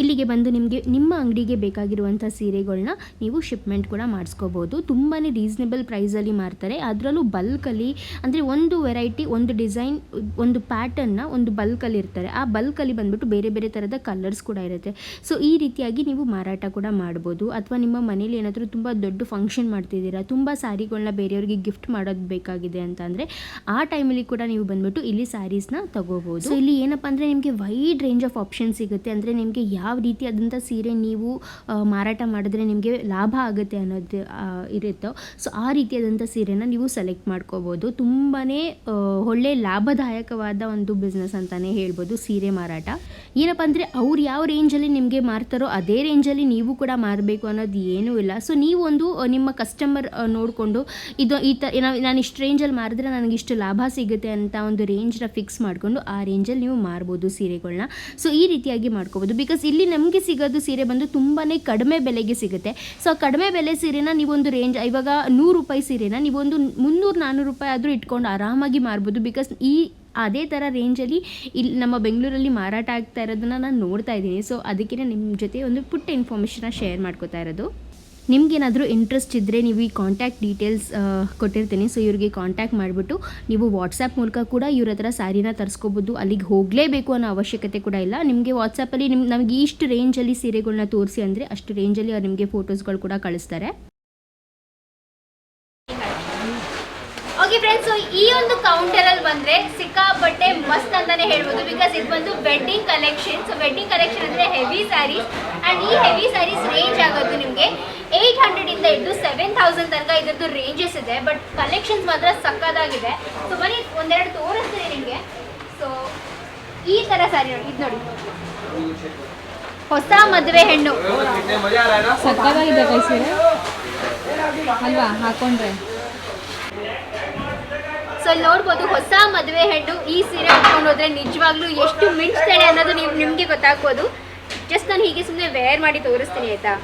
ಇಲ್ಲಿಗೆ ಬಂದು ನಿಮಗೆ, ನಿಮ್ಮ ಅಂಗಡಿಗೆ ಬೇಕಾಗಿರುವಂಥ ಸೀರೆಗಳನ್ನ ನೀವು ಶಿಪ್ಮೆಂಟ್ ಕೂಡ ಮಾಡಿಸ್ಕೋಬೋದು. ತುಂಬಾ ರೀಸನೇಬಲ್ ಪ್ರೈಸಲ್ಲಿ ಮಾರ್ತಾರೆ. ಅದರಲ್ಲೂ ಬಲ್ಕಲ್ಲಿ ಅಂದರೆ ಒಂದು ವೆರೈಟಿ ಒಂದು ಡಿಸೈನ್ ಒಂದು ಪ್ಯಾಟರ್ನ ಒಂದು ಬಲ್ಕಲ್ಲಿ ಇರ್ತಾರೆ. ಆ ಬಲ್ಕಲ್ಲಿ ಬಂದ್ಬಿಟ್ಟು ಬೇರೆ ಬೇರೆ ಥರದ ಕಲರ್ಸ್ ಕೂಡ ಇರುತ್ತೆ. ಸೊ ಈ ರೀತಿಯಾಗಿ ನೀವು ಮಾರಾಟ ಕೂಡ ಮಾಡ್ಬೋದು. ಅಥವಾ ನಿಮ್ಮ ಮನೇಲಿ ಏನಾದರೂ ತುಂಬ ದೊಡ್ಡ ಫಂಕ್ಷನ್ ಮಾಡ್ತಿದ್ದೀರಾ, ತುಂಬ ಸ್ಯಾರಿಗಳನ್ನ ಬೇರೆಯವ್ರಿಗೆ ಗಿಫ್ಟ್ ಮಾಡೋದು ಬೇಕಾಗಿದೆ ಅಂತ ಅಂದರೆ, ಆ ಟೈಮಲ್ಲಿ ಕೂಡ ನೀವು ಬಂದ್ಬಿಟ್ಟು ಇಲ್ಲಿ ಸ್ಯಾರೀಸ್ನ ತಗೋಬೋದು. ಸೊ ಇಲ್ಲಿ ಏನಪ್ಪ ಅಂದರೆ ನಿಮಗೆ ವೈಡ್ ರೇಂಜ್ ಆಫ್ ಆಪ್ಷನ್ ಸಿಗುತ್ತೆ. ಅಂದರೆ ನಿಮಗೆ ಯಾವ ರೀತಿಯಾದಂಥ ಸೀರೆ ನೀವು ಮಾರಾಟ ಮಾಡಿದ್ರೆ ನಿಮಗೆ ಲಾಭ ಆಗುತ್ತೆ ಅನ್ನೋದು ಇರುತ್ತೋ, ಸೊ ಆ ರೀತಿಯಾದಂಥ ಸೀರೆನ ನೀವು ಸೆಲೆಕ್ಟ್ ಮಾಡ್ಕೋಬೋದು. ತುಂಬಾ ಒಳ್ಳೆ ಲಾಭದಾಯಕವಾದ ಒಂದು ಬಿಸ್ನೆಸ್ ಅಂತಲೇ ಹೇಳ್ಬೋದು ಸೀರೆ ಮಾರಾಟ. ಏನಪ್ಪ ಅಂದರೆ ಅವ್ರು ಯಾವ ರೇಂಜಲ್ಲಿ ನಿಮಗೆ ಮಾರ್ತಾರೋ ಅದೇ ರೇಂಜಲ್ಲಿ ನೀವು ಕೂಡ ಮಾರಬೇಕು ಅನ್ನೋದು ಏನೂ ಇಲ್ಲ. ಸೊ ನೀವೊಂದು ನಿಮ್ಮ ಕಸ್ಟಮರ್ ನೋಡಿಕೊಂಡು ಇದು, ಈ ನಾವು, ನಾನು ಇಷ್ಟು ರೇಂಜಲ್ಲಿ ಮಾರಿದ್ರೆ ನನಗೆ ಇಷ್ಟು ಲಾಭ ಸಿಗುತ್ತೆ ಅಂತ ಒಂದು ರೇಂಜ್ನ ಫಿಕ್ಸ್ ಮಾಡಿಕೊಂಡು ಆ ರೇಂಜಲ್ಲಿ ನೀವು ಮಾರ್ಬೋದು ಸೀರೆಗಳನ್ನ ಸೊ ಈ ರೀತಿಯಾಗಿ ಮಾಡ್ಕೋಬೋದು. ಬಿಕಾಸ್ ಇಲ್ಲಿ ನಮಗೆ ಸಿಗೋದು ಸೀರೆ ಬಂದು ತುಂಬಾ ಕಡಿಮೆ ಬೆಲೆಗೆ ಸಿಗುತ್ತೆ. ಸೊ ಕಡಿಮೆ ಬೆಲೆ ಸೀರೆನ ನೀವೊಂದು ರೇಂಜ್ ಇವಾಗ ನೂರು ರೂಪಾಯಿ ಸೀರೆನ ನೀವೊಂದು ಮುನ್ನೂರು ನಾನ್ನೂರು ರೂಪಾಯಿ ಆದರೂ ಇಟ್ಕೊಂಡು ಆರಾಮಾಗಿ ಮಾರ್ಬೋದು. ಬಿಕಾಸ್ ಈ ಅದೇ ಥರ ರೇಂಜಲ್ಲಿ ಇಲ್ಲಿ ನಮ್ಮ ಬೆಂಗಳೂರಲ್ಲಿ ಮಾರಾಟ ಆಗ್ತಾ ಇರೋದನ್ನ ನಾನು ನೋಡ್ತಾ ಇದ್ದೀನಿ. ಸೊ ಅದಕ್ಕೆ ನಿಮ್ಮ ಜೊತೆ ಒಂದು ಪುಟ್ಟ ಇನ್ಫಾರ್ಮೇಷನ್ನ ಶೇರ್ ಮಾಡ್ಕೋತಾ ಇರೋದು. ನಿಮ್ಗೇನಾದರೂ ಇಂಟ್ರೆಸ್ಟ್ ಇದ್ದರೆ ನೀವು ಈ ಕಾಂಟ್ಯಾಕ್ಟ್ ಡೀಟೇಲ್ಸ್ ಕೊಟ್ಟಿರ್ತೀನಿ. ಸೊ ಇವ್ರಿಗೆ ಕಾಂಟ್ಯಾಕ್ಟ್ ಮಾಡಿಬಿಟ್ಟು ನೀವು ವಾಟ್ಸಪ್ ಮೂಲಕ ಕೂಡ ಇವ್ರ ಹತ್ರ ಸ್ಯಾರಿನ ತರಿಸ್ಕೋಬೋದು. ಅಲ್ಲಿಗೆ ಹೋಗಲೇಬೇಕು ಅನ್ನೋ ಅವಶ್ಯಕತೆ ಕೂಡ ಇಲ್ಲ. ನಿಮಗೆ ವಾಟ್ಸಪ್ಪಲ್ಲಿ ನಿಮ್ಮ ನಮಗೆ ಇಷ್ಟು ರೇಂಜಲ್ಲಿ ಸೀರೆಗಳನ್ನ ತೋರಿಸಿ ಅಂದರೆ ಅಷ್ಟು ರೇಂಜಲ್ಲಿ ಅವ್ರು ನಿಮಗೆ ಫೋಟೋಸ್ಗಳು ಕೂಡ ಕಳಿಸ್ತಾರೆ. ಓಕೆ ಫ್ರೆಂಡ್ಸ್ ಸೊ ಈ ಒಂದು ಕೌಂಟರ್ ಅಲ್ಲಿ ಬಂದ್ರೆ ಸಿಕ್ಕಾಪಟ್ಟೆ ಮಸ್ತ್ ಅಂತಾನೆ ಹೇಳ್ಬೋದು. ಬಿಕಾಸ್ ಇದು ಬಂದು wedding collection so wedding collection ಅಂದ್ರೆ ಹೆವಿ ಸ್ಯಾರೀಸ್ ಅಂಡ್ ಈ ಹೆವಿ ಸ್ಯಾರೀಸ್ ರೇಂಜ್ ಆಗೋದು ನಿಮಗೆ ಏಯ್ಟ್ ಹಂಡ್ರೆಡ್ ಇಂದ ಹಿಡಿದು ಸೆವೆನ್ ತೌಸಂಡ್ ತನಕ ಇದ್ರದ್ದು ರೇಂಜಸ್ ಇದೆ. ಬಟ್ ಕಲೆಕ್ಷನ್ಸ್ ಮಾತ್ರ ಸಕ್ಕದಾಗಿದೆ. ಸೊ ಬನ್ನಿ ಒಂದೆರಡು ತೋರಿಸ್ತೀನಿ ನಿಮಗೆ. ಸೊ ಈ ತರ ಸ್ಯಾರಿ ನೋಡಿ ಇದು ನೋಡಿ. ಹೊಸ ಮದುವೆ ಹೆಣ್ಣು. ಸಕ್ಕದಾಗಿದೆ ಅಲ್ವಾ? ಹಾಕೊಂಡ್ರೆ. ಸೊ ಇಲ್ಲಿ ನೋಡ್ಬೋದು ಹೊಸ ಮದುವೆ ಹೆಣ್ಣು ಈ ಸೀರೆ ಉಟ್ಕೊಂಡು ಹೋದ್ರೆ ನಿಜವಾಗ್ಲೂ ಎಷ್ಟು ಮಿಂಚ್ತಾಳೆ ಅನ್ನೋದು ನೀವು ನಿಮಗೆ ಗೊತ್ತಾಗ್ಬೋದು. ಜಸ್ಟ್ ನಾನು ಹೀಗೆ ಸುಮ್ಮನೆ ವೇರ್ ಮಾಡಿ ತೋರಿಸ್ತೀನಿ, ಆಯ್ತಾ?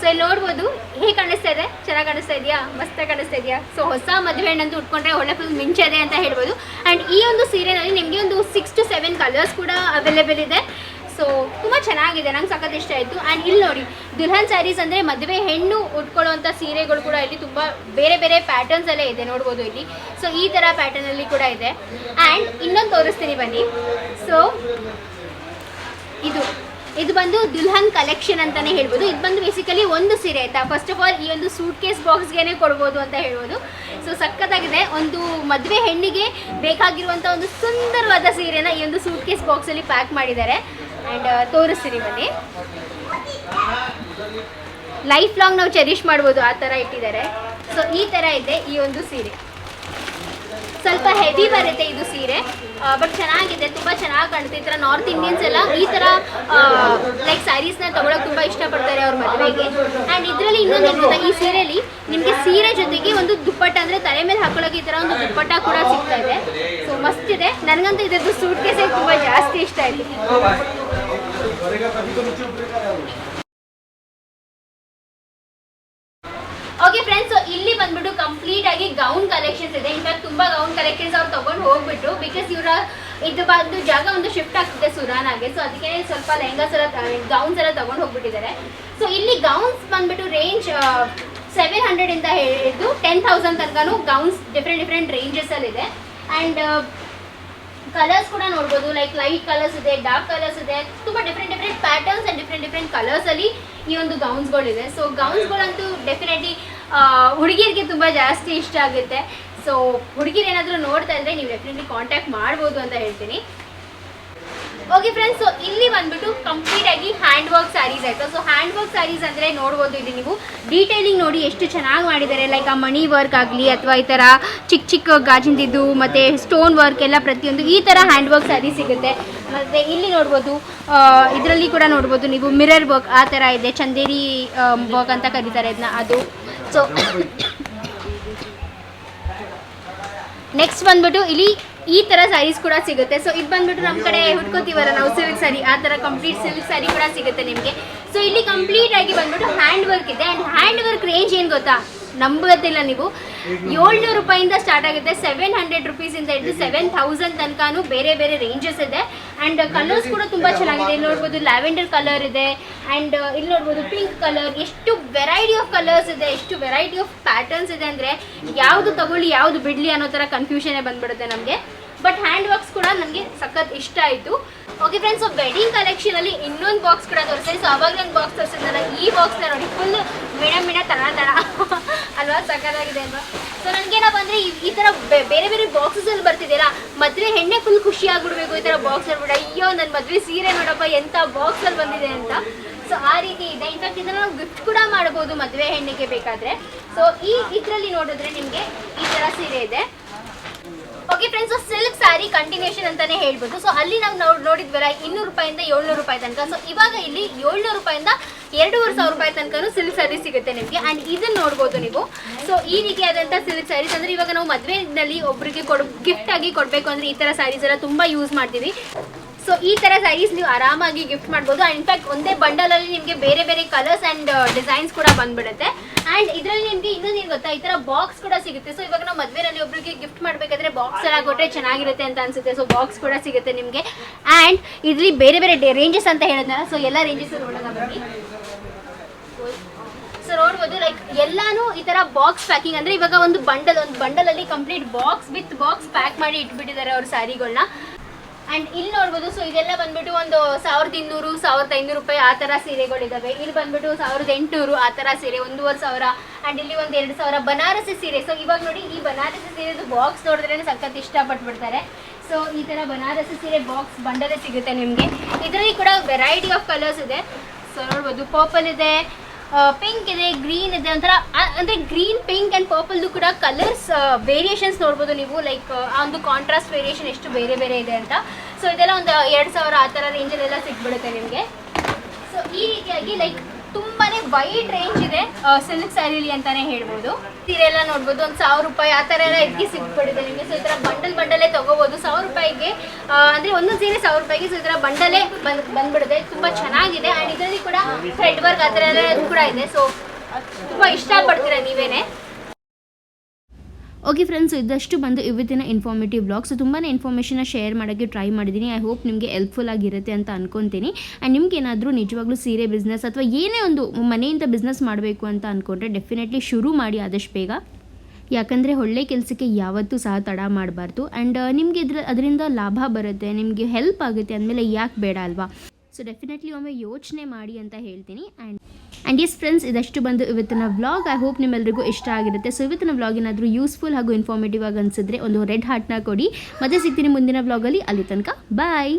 ಸೊ ಇಲ್ಲಿ ನೋಡ್ಬೋದು, ಹೇಗೆ ಕಾಣಿಸ್ತಾ ಇದೆ? ಚೆನ್ನಾಗಿ ಕಾಣಿಸ್ತಾ ಇದೆಯಾ? ಮಸ್ತ್ ಕಾಣಿಸ್ತಾ ಇದೆಯಾ? ಸೊ ಹೊಸ ಮದುವೆ ಹೆಣ್ಣಂತೂ ಉಟ್ಕೊಂಡ್ರೆ ಒಳ್ಳೆ ಫುಲ್ ಮಿಂಚದೆ ಅಂತ ಹೇಳ್ಬೋದು. ಆ್ಯಂಡ್ ಈ ಒಂದು ಸೀರೆನಲ್ಲಿ ನಿಮಗೆ ಒಂದು ಸಿಕ್ಸ್ ಟು ಸೆವೆನ್ ಕಲರ್ಸ್ ಕೂಡ ಅವೈಲೇಬಲ್ ಇದೆ. ಸೊ ತುಂಬ ಚೆನ್ನಾಗಿದೆ. ನಂಗೆ ಸಖತ್ ಇಷ್ಟ ಆಯಿತು. ಆ್ಯಂಡ್ ಇಲ್ಲಿ ನೋಡಿ, ದುಲ್ಹನ್ ಸ್ಯಾರೀಸ್ ಅಂದರೆ ಮದುವೆ ಹೆಣ್ಣು ಉಟ್ಕೊಳ್ಳುವಂಥ ಸೀರೆಗಳು ಕೂಡ ಇಲ್ಲಿ ತುಂಬ ಬೇರೆ ಬೇರೆ ಪ್ಯಾಟರ್ನ್ಸ್ ಎಲ್ಲ ಇದೆ. ನೋಡ್ಬೋದು ಇಲ್ಲಿ. ಸೊ ಈ ಥರ ಪ್ಯಾಟರ್ನಲ್ಲಿ ಕೂಡ ಇದೆ. ಆ್ಯಂಡ್ ಇನ್ನೊಂದು ತೋರಿಸ್ತೀನಿ ಬನ್ನಿ. ಸೊ ಇದು. ಇದು ಬಂದು ದುಲ್ಹನ್ ಕಲೆಕ್ಷನ್ ಅಂತಲೇ ಹೇಳ್ಬೋದು. ಇದು ಬಂದು ಬೇಸಿಕಲಿ ಒಂದು ಸೀರೆ ಆಯಿತಾ? ಫಸ್ಟ್ ಆಫ್ ಆಲ್ ಈ ಒಂದು ಸೂಟ್ ಕೇಸ್ ಬಾಕ್ಸ್ಗೆ ಕೊಡ್ಬೋದು ಅಂತ ಹೇಳ್ಬೋದು. ಸೊ ಸಖತ್ತಾಗಿದೆ. ಒಂದು ಮದುವೆ ಹೆಣ್ಣಿಗೆ ಬೇಕಾಗಿರುವಂಥ ಒಂದು ಸುಂದರವಾದ ಸೀರೆನ ಈ ಒಂದು ಸೂಟ್ ಕೇಸ್ ಬಾಕ್ಸಲ್ಲಿ ಪ್ಯಾಕ್ ಮಾಡಿದ್ದಾರೆ. ಆ್ಯಂಡ್ ತೋರಿಸ್ತೀನಿ ಬನ್ನಿ. ಲೈಫ್ ಲಾಂಗ್ ನಾವು ಚೆರಿಷ್ ಮಾಡ್ಬೋದು ಆ ಥರ ಇಟ್ಟಿದ್ದಾರೆ. ಸೊ ಈ ಥರ ಇದೆ ಈ ಒಂದು ಸೀರೆ. ಸ್ವಲ್ಪ ಹೆವಿ ಬರುತ್ತೆ ಇದು ಸೀರೆ. ಬಟ್ ಚೆನ್ನಾಗಿದೆ, ತುಂಬ ಚೆನ್ನಾಗಿ ಕಾಣುತ್ತೆ ಈ ಥರ ನಾರ್ತ್ ಇಂಡಿಯನ್ಸ್ ಎಲ್ಲ ಈ ಥರ ಲೈಕ್ ಸ್ಯಾರೀಸ್ನ ತೊಗೊಳಕ್ಕೆ ತುಂಬ ಇಷ್ಟಪಡ್ತಾರೆ ಅವ್ರ ಮದುವೆಗೆ. ಆ್ಯಂಡ್ ಇದರಲ್ಲಿ ಇನ್ನೊಂದು ಗೊತ್ತಾ ಈ ಸೀರೆಯಲ್ಲಿ ನಿಮಗೆ ಸೀರೆ ಜೊತೆಗೆ ಒಂದು ದುಪ್ಪಟ್ಟ ಅಂದರೆ ತಲೆ ಮೇಲೆ ಹಾಕೊಳ್ಳೋಕೆ ಈ ಥರ ಒಂದು ದುಪ್ಪಟ್ಟ ಕೂಡ ಸಿಗ್ತಾ ಇದೆ. ಸೊ ಮಸ್ತ್ ಇದೆ. ನನಗಂತೂ ಇದ್ರದ್ದು ಸೂಟ್ ಕೇಸೇ ತುಂಬ ಜಾಸ್ತಿ ಇಷ್ಟ ಆಯಿತು ಓಕೆ ಫ್ರೆಂಡ್ಸ್ ಸೊ ಇಲ್ಲಿ ಬಂದ್ಬಿಟ್ಟು ಕಂಪ್ಲೀಟ್ ಆಗಿ ಗೌನ್ ಕಲೆಕ್ಷನ್ಸ್ ಇದೆ ಇನ್ಫ್ಯಾಕ್ಟ್ ತುಂಬಾ ಗೌನ್ ಕಲೆಕ್ಷನ್ಸ್ ಅವ್ರು ತಗೊಂಡು ಹೋಗ್ಬಿಟ್ಟು ಬಿಕಾಸ್ ಇವರ ಇದು ಬಂದು ಜಾಗ ಒಂದು ಶಿಫ್ಟ್ ಆಗ್ತಿದೆ ಸುರಾನಾಗೆ ಸೊ ಅದಕ್ಕೆ ಸ್ವಲ್ಪ ಲೆಹಂಗಾಸ್ ಎಲ್ಲ ಗೌನ್ಸ್ ಎಲ್ಲ ತಗೊಂಡು ಹೋಗ್ಬಿಟ್ಟಿದ್ದಾರೆ. ಸೊ ಇಲ್ಲಿ ಗೌನ್ಸ್ ಬಂದ್ಬಿಟ್ಟು ರೇಂಜ್ ಸೆವೆನ್ ಹಂಡ್ರೆಡ್ ಇಂದ ಹಿಡಿದು ಟೆನ್ ತೌಸಂಡ್ ತನಕನೂ ಗೌನ್ಸ್ ಡಿಫ್ರೆಂಟ್ ಡಿಫ್ರೆಂಟ್ ರೇಂಜಸ್ ಅಲ್ಲಿ ಇದೆ. ಆ್ಯಂಡ್ ಕಲರ್ಸ್ ಕೂಡ ನೋಡ್ಬೋದು. ಲೈಕ್ ಲೈಟ್ ಕಲರ್ಸ್ ಇದೆ ಡಾರ್ಕ್ ಕಲರ್ಸ್ ಇದೆ. ತುಂಬ different different patterns and different different ಕಲರ್ಸಲ್ಲಿ ಈ ಒಂದು ಗೌನ್ಸ್ಗಳಿದೆ ಸೊ ಗೌನ್ಸ್ಗಳಂತೂ ಡೆಫಿನೆಟ್ಲಿ ಹುಡುಗಿಯರಿಗೆ ತುಂಬ ಜಾಸ್ತಿ ಇಷ್ಟ ಆಗುತ್ತೆ. ಸೊ ಹುಡುಗಿರು ಏನಾದರೂ ನೋಡ್ತಾ ಇದ್ರೆ ನೀವು ಡೆಫಿನೆಟ್ಲಿ ಕಾಂಟ್ಯಾಕ್ಟ್ ಮಾಡ್ಬೋದು ಅಂತ ಹೇಳ್ತೀನಿ. ಓಕೆ ಫ್ರೆಂಡ್ಸ್ ಸೊ ಇಲ್ಲಿ ಬಂದ್ಬಿಟ್ಟು ಕಂಪ್ಲೀಟ್ ಆಗಿ ಹ್ಯಾಂಡ್ ವರ್ಕ್ ಸ್ಯಾರೀಸ್ ಆಯಿತು. ಸೊ ಹ್ಯಾಂಡ್ ವರ್ಕ್ ಸ್ಯಾರೀಸ್ ಅಂದರೆ ನೋಡ್ಬೋದು ಇಲ್ಲಿ ನೀವು. ಡೀಟೇಲಿಂಗ್ ನೋಡಿ ಎಷ್ಟು ಚೆನ್ನಾಗಿ ಮಾಡಿದ್ದಾರೆ. ಲೈಕ್ ಆ ಮಣಿ ವರ್ಕ್ ಆಗಲಿ ಅಥವಾ ಈ ಥರ ಚಿಕ್ಕ ಚಿಕ್ಕ ಗಾಜಿಂದಿದ್ದು, ಮತ್ತು ಸ್ಟೋನ್ ವರ್ಕ್ ಎಲ್ಲ ಪ್ರತಿಯೊಂದು ಈ ಥರ ಹ್ಯಾಂಡ್ ವರ್ಕ್ ಸ್ಯಾರಿ ಸಿಗುತ್ತೆ. ಮತ್ತು ಇಲ್ಲಿ ನೋಡ್ಬೋದು ಇದರಲ್ಲಿ ಕೂಡ ನೋಡ್ಬೋದು ನೀವು ಮಿರರ್ ವರ್ಕ್ ಆ ಥರ ಇದೆ. ಚಂದೇರಿ ವರ್ಕ್ ಅಂತ ಕರೀತಾರೆ. ಇದನ್ನ ಅದು. ಸೊ ನೆಕ್ಸ್ಟ್ ಬಂದ್ಬಿಟ್ಟು ಇಲ್ಲಿ ಈ ತರ ಸ್ಯಾರೀಸ್ ಕೂಡ ಸಿಗುತ್ತೆ. ಸೊ ಇದು ಬಂದ್ಬಿಟ್ಟು ನಮ್ಮ ಕಡೆ ಹುಡ್ಕೋತೀವಲ್ಲ ನಾವು ಸಿಲ್ಕ್ ಸ್ಯಾರಿ ಆ ತರ ಕಂಪ್ಲೀಟ್ ಸಿಲ್ಕ್ ಸ್ಯಾರಿ ಕೂಡ ಸಿಗುತ್ತೆ ನಿಮಗೆ. ಸೊ ಇಲ್ಲಿ ಕಂಪ್ಲೀಟ್ ಆಗಿ ಬಂದ್ಬಿಟ್ಟು ಹ್ಯಾಂಡ್ ವರ್ಕ್ ಇದೆ. ಆ್ಯಂಡ್ ಹ್ಯಾಂಡ್ ವರ್ಕ್ ರೇಂಜ್ ಏನು ಗೊತ್ತಾ? ನಂಬೋದಿಲ್ಲ ನೀವು. ಏಳ್ನೂರು ರೂಪಾಯಿಂದ ಸ್ಟಾರ್ಟ್ ಆಗುತ್ತೆ. ಸೆವೆನ್ ಹಂಡ್ರೆಡ್ ರುಪೀಸಿಂದ ಹಿಡಿದು ಸೆವೆನ್ ತೌಸಂಡ್ ತನಕನೂ ಬೇರೆ ಬೇರೆ ರೇಂಜಸ್ ಇದೆ. ಆ್ಯಂಡ್ ಕಲರ್ಸ್ ಕೂಡ ತುಂಬ ಚೆನ್ನಾಗಿದೆ. ಇಲ್ಲಿ ನೋಡ್ಬೋದು ಲ್ಯಾವೆಂಡರ್ ಕಲರ್ ಇದೆ. ಆ್ಯಂಡ್ ಇಲ್ಲಿ ನೋಡ್ಬೋದು ಪಿಂಕ್ ಕಲರ್ ಎಷ್ಟು ವೆರೈಟಿ ಆಫ್ ಕಲರ್ಸ್ ಇದೆ. ಎಷ್ಟು ವೆರೈಟಿ ಆಫ್ ಪ್ಯಾಟರ್ನ್ಸ್ ಇದೆ ಅಂದರೆ ಯಾವುದು ತಗೊಳ್ಳಿ ಯಾವುದು ಬಿಡಲಿ ಅನ್ನೋ ಥರ ಕನ್ಫ್ಯೂಷನೇ ಬಂದ್ಬಿಡುತ್ತೆ ನಮಗೆ. ಬಟ್ ಹ್ಯಾಂಡ್ ವರ್ಕ್ಸ್ ಕೂಡ ನನಗೆ ಸಖತ್ ಇಷ್ಟ ಆಯಿತು. ಓಕೆ ಫ್ರೆಂಡ್ಸ್ ವೆಡ್ಡಿಂಗ್ ವೆಡ್ಡಿಂಗ್ ಕಲೆಕ್ಷನಲ್ಲಿ ಇನ್ನೊಂದು ಬಾಕ್ಸ್ ಕೂಡ ತೋರಿಸ್ತೀನಿ ಸೊ ಅವಾಗ ಒಂದು ಬಾಕ್ಸ್ ತೋರಿಸಿದ್ನಲ್ಲ ಈ ಬಾಕ್ಸ್ನ ನೋಡಿ. ಫುಲ್ ಮಿಣ ಮಿಣ ತರ ತಣ ಅಲ್ವಾ? ಸಕ್ಕದಾಗಿದೆ ಅಲ್ವಾ? ಸೊ ನನಗೇನಪ್ಪ ಅಂದರೆ ಈ ಥರ ಬೇರೆ ಬೇರೆ ಬೇರೆ ಬಾಕ್ಸಸಲ್ಲಿ ಬರ್ತಿದೆಯಲ್ಲ, ಮದುವೆ ಹೆಣ್ಣೆ ಫುಲ್ ಖುಷಿ ಆಗ್ಬಿಡ್ಬೇಕು ಈ ಥರ ಬಾಕ್ಸ್ ಬಿಡ ಅಯ್ಯೋ ನನ್ನ ಮದುವೆ ಸೀರೆ ನೋಡಪ್ಪ ಎಂಥ ಬಾಕ್ಸಲ್ಲಿ ಬಂದಿದೆ ಅಂತ. ಸೊ ಆ ರೀತಿ ಇದೆ. ಇನ್ಫ್ಯಾಕ್ಟ್ ಇದನ್ನ ನಾವು ಗಿಫ್ಟ್ ಕೂಡ ಮಾಡ್ಬೋದು ಮದುವೆ ಹೆಣ್ಣಿಗೆ ಬೇಕಾದರೆ. ಸೊ ಈ ಇದರಲ್ಲಿ ನೋಡಿದ್ರೆ ನಿಮಗೆ ಈ ಥರ ಸೀರೆ ಇದೆ. Okay friends silk sari continuation ಅಂತಾನೆ ಹೇಳ್ಬೋದು. ಸೊ ಅಲ್ಲಿ ನಾವು ನಾವು ನೋಡಿದ್ವಲ್ಲ, ಇನ್ನೂರು ರೂಪಾಯಿಂದ ಏಳ್ನೂರು ರೂಪಾಯಿ ತನಕ. ಸೊ ಇವಾಗ ಇಲ್ಲಿ ಏಳ್ನೂರು ರೂಪಾಯಿಂದ ಎರಡೂವರೆ ಸಾವಿರ ರೂಪಾಯಿ ತನಕನು ಸಿಲ್ಕ್ ಸ್ಯಾರಿ ಸಿಗುತ್ತೆ ನಿಮಗೆ. ಆ್ಯಂಡ್ ಇದನ್ನ ನೋಡ್ಬೋದು ನೀವು. ಸೊ ಈ ರೀತಿಯಾದಂಥ ಸಿಲ್ಕ್ ಸ್ಯಾರೀಸ್ ಅಂದರೆ ಇವಾಗ ನಾವು ಮದುವೆನಲ್ಲಿ ಒಬ್ಬರಿಗೆ ಕೊಡ್ ಗಿಫ್ಟ್ ಆಗಿ ಕೊಡಬೇಕು ಅಂದರೆ ಈ ಥರ ಸ್ಯಾರೀಸ್ ಎಲ್ಲ ತುಂಬ ಯೂಸ್ ಮಾಡ್ತೀವಿ. ಸೊ ಈ ತರ ಸ್ಯಾರೀಸ್ ನೀವು ಆರಾಮಾಗಿ ಗಿಫ್ಟ್ ಮಾಡ್ಬೋದು. ಇನ್ಫ್ಯಾಕ್ಟ್ ಒಂದೇ ಬಂಡಲ್ ಅಲ್ಲಿ ನಿಮಗೆ ಬೇರೆ ಬೇರೆ ಕಲರ್ಸ್ ಅಂಡ್ ಡಿಸೈನ್ಸ್ ಕೂಡ ಬಂದ್ಬಿಡುತ್ತೆ. ಅಂಡ್ ಇದರಲ್ಲಿ ನಿಮಗೆ ಇನ್ನೊಂದು ಏನು ಗೊತ್ತಾ, ಈ ತರ ಬಾಕ್ಸ್ ಕೂಡ ಸಿಗುತ್ತೆ. ಸೊ ಇವಾಗ ನಾವು ಮದುವೆನಲ್ಲಿ ಒಬ್ಬರಿಗೆ ಗಿಫ್ಟ್ ಮಾಡಬೇಕಾದ್ರೆ ಬಾಕ್ಸ್ ಎಲ್ಲ ಕೊಟ್ಟರೆ ಚೆನ್ನಾಗಿರುತ್ತೆ ಅಂತ ಅನ್ಸುತ್ತೆ. ಸೊ ಬಾಕ್ಸ್ ಕೂಡ ಸಿಗುತ್ತೆ ನಿಮಗೆ. ಅಂಡ್ ಇದರಲ್ಲಿ ಬೇರೆ ಬೇರೆ ರೇಂಜಸ್ ಅಂತ ಹೇಳಿದ್ನಲ್ಲ. ಸೊ ಎಲ್ಲ ರೇಂಜಸ್ ನೋಡೋಣ ಬನ್ನಿ. ಸೊ ನೋಡ್ಬೋದು ಲೈಕ್ ಎಲ್ಲಾನು ಈ ತರ ಬಾಕ್ಸ್ ಪ್ಯಾಕಿಂಗ್ ಅಂದ್ರೆ ಇವಾಗ ಒಂದು ಬಂಡಲ್ ಒಂದು ಬಂಡಲ್ ಅಲ್ಲಿ complete box with box pack ಮಾಡಿ ಇಟ್ಬಿಟ್ಟಿದ್ದಾರೆ ಅವ್ರ ಸ್ಯಾರಿಗಳನ್ನ ಅಂಡ್ ಇಲ್ಲಿ ನೋಡ್ಬೋದು ಸೊ ಇದೆಲ್ಲ ಬಂದ್ಬಿಟ್ಟು ಒಂದು ಸಾವಿರದ ಇನ್ನೂರು, ಸಾವಿರದ ಐನೂರು ರೂಪಾಯಿ ಆ ಥರ ಸೀರೆಗಳಿದ್ದಾವೆ ಇಲ್ಲಿ ಬಂದ್ಬಿಟ್ಟು ಸಾವಿರದ ಎಂಟುನೂರು ಆ ಥರ ಸೀರೆ, ಒಂದೂವರೆ ಸಾವಿರ. ಅಂಡ್ ಇಲ್ಲಿ ಒಂದು ಎರಡು ಸಾವಿರ ಬನಾರಸಿ ಸೀರೆ. ಸೊ ಇವಾಗ ನೋಡಿ, ಈ ಬನಾರಸಿ ಸೀರೆದು ಬಾಕ್ಸ್ ನೋಡಿದ್ರೆ ಸಖತ್ ಇಷ್ಟಪಟ್ಬಿಡ್ತಾರೆ. ಸೊ ಈ ಥರ ಬನಾರಸಿ ಸೀರೆ ಬಾಕ್ಸ್ ಬಂಡಲೇ ಸಿಗುತ್ತೆ ನಿಮಗೆ. ಇದರಲ್ಲಿ ಕೂಡ ವೆರೈಟಿ ಆಫ್ ಕಲರ್ಸ್ ಇದೆ. ಸೊ ನೋಡ್ಬೋದು ಪರ್ಪಲ್ ಇದೆ ಪಿಂಕ್ ಇದೆ ಗ್ರೀನ್ ಇದೆ ಒಂಥರ ಅಂದರೆ ಗ್ರೀನ್ ಪಿಂಕ್ ಆ್ಯಂಡ್ ಪರ್ಪಲ್ದು ಕೂಡ ಕಲರ್ಸ್ ವೇರಿಯೇಷನ್ಸ್ ನೋಡ್ಬೋದು ನೀವು ಲೈಕ್ ಆ ಒಂದು ಕಾಂಟ್ರಾಸ್ಟ್ ವೇರಿಯೇಷನ್ ಎಷ್ಟು ಬೇರೆ ಬೇರೆ ಇದೆ ಅಂತ. ಸೊ ಇದೆಲ್ಲ ಒಂದು ಎರಡು ಸಾವಿರ ಆ ಥರ ರೇಂಜಲ್ಲೆಲ್ಲ ಸಿಕ್ಬಿಡುತ್ತೆ ನಿಮಗೆ. ಸೊ ಈ ರೀತಿಯಾಗಿ ಲೈಕ್ ತುಂಬಾನೇ ವೈಡ್ ರೇಂಜ್ ಇದೆ ಸಿಲ್ಕ್ ಸ್ಯಾರಿಲಿ ಅಂತಾನೆ ಹೇಳ್ಬೋದು. ಸೀರೆ ಎಲ್ಲ ನೋಡ್ಬೋದು, ಒಂದು ಸಾವಿರ ರೂಪಾಯಿ ಆ ಥರ ಎಲ್ಲ ಇದಕ್ಕೆ ಸಿಗ್ಬಿಡುತ್ತೆ ನಿಮಗೆ. ಸೊ ಈ ಬಂಡಲ್ ಬಂಡಲೇ ತಗೋಬೋದು. ಸಾವಿರ ರೂಪಾಯಿಗೆ ಅಂದ್ರೆ ಒಂದು ಸೀರೆ ಸಾವಿರ ರೂಪಾಯಿಗೆ ಸೊ ಈ ಬಂಡಲೇ ಬಂದ್, ಬಂದ್ಬಿಡುತ್ತೆ. ತುಂಬ ಚೆನ್ನಾಗಿದೆ. ಆ್ಯಂಡ್ ಇದರಲ್ಲಿ ಕೂಡ ಥ್ರೆಡ್ ವರ್ಕ್ ಆ ಥರ ಎಲ್ಲ ಕೂಡ ಇದೆ. ಸೊ ತುಂಬ ಇಷ್ಟಪಡ್ತೀರಾ ನೀವೇನೆ? ಓಕೆ ಫ್ರೆಂಡ್ಸ್ ಇದಷ್ಟು ಬಂದು ಇವತ್ತಿನ ಇನ್ಫಾರ್ಮೇಟಿವ್ ಬ್ಲಾಗ್ ಸೊ ತುಂಬಾ ಇನ್ಫಾರ್ಮೇಷನ್ನ ಶೇರ್ ಮಾಡೋಕ್ಕೆ ಟ್ರೈ ಮಾಡಿದ್ದೀನಿ. ಐ ಹೋಪ್ ನಿಮಗೆ ಹೆಲ್ಪ್ಫುಲ್ ಆಗಿರುತ್ತೆ ಅಂತ ಅನ್ಕೊತೀನಿ. ಆ್ಯಂಡ್ ನಿಮ್ಗೆ ಏನಾದರೂ ನಿಜವಾಗ್ಲೂ ಸೀರೆ ಬಿಸ್ನೆಸ್ ಅಥವಾ ಏನೇ ಒಂದು ಮನೆಯಿಂದ ಬಿಸ್ನೆಸ್ ಮಾಡಬೇಕು ಅಂತ ಅಂದ್ಕೊಂಡ್ರೆ ಡೆಫಿನೆಟ್ಲಿ ಶುರು ಮಾಡಿ ಆದಷ್ಟು ಬೇಗ. ಯಾಕಂದರೆ ಒಳ್ಳೆ ಕೆಲಸಕ್ಕೆ ಯಾವತ್ತೂ ಸಹ ತಡ ಮಾಡಬಾರ್ದು. ಆ್ಯಂಡ್ ನಿಮಗೆ ಇದ್ರ ಅದರಿಂದ ಲಾಭ ಬರುತ್ತೆ, ನಿಮಗೆ ಹೆಲ್ಪ್ ಆಗುತ್ತೆ ಅಂದಮೇಲೆ ಯಾಕೆ ಬೇಡ ಅಲ್ವಾ? ಸೊ ಡೆಫಿನೆಟ್ಲಿ ಒಮ್ಮೆ ಯೋಚನೆ ಮಾಡಿ ಅಂತ ಹೇಳ್ತೀನಿ. ಆ್ಯಂಡ್ ಆ್ಯಂಡ್ ಎಸ್ ಫ್ರೆಂಡ್ಸ್ ಇದಷ್ಟು ಬಂದು ಇವತ್ತಿನ ವ್ಲಾಗ್ ಐ ಹೋಪ್ ನಿಮ್ಮೆಲ್ಲರಿಗೂ ಇಷ್ಟ ಆಗಿರುತ್ತೆ. ಸೊ ಇವತ್ತಿನ ವ್ಲಾಗ್ ಏನಾದರೂ ಯೂಸ್ಫುಲ್ ಹಾಗೂ ಇನ್ಫಾರ್ಮೇಟಿವ್ ಆಗಿ ಅನಿಸಿದ್ರೆ ಒಂದು ರೆಡ್ ಹಾರ್ಟ್ನ ಕೊಡಿ. ಮತ್ತೆ ಸಿಗ್ತೀನಿ ಮುಂದಿನ ವ್ಲಾಗಲ್ಲಿ ಅಲ್ಲಿ. ತನಕ ಬಾಯ್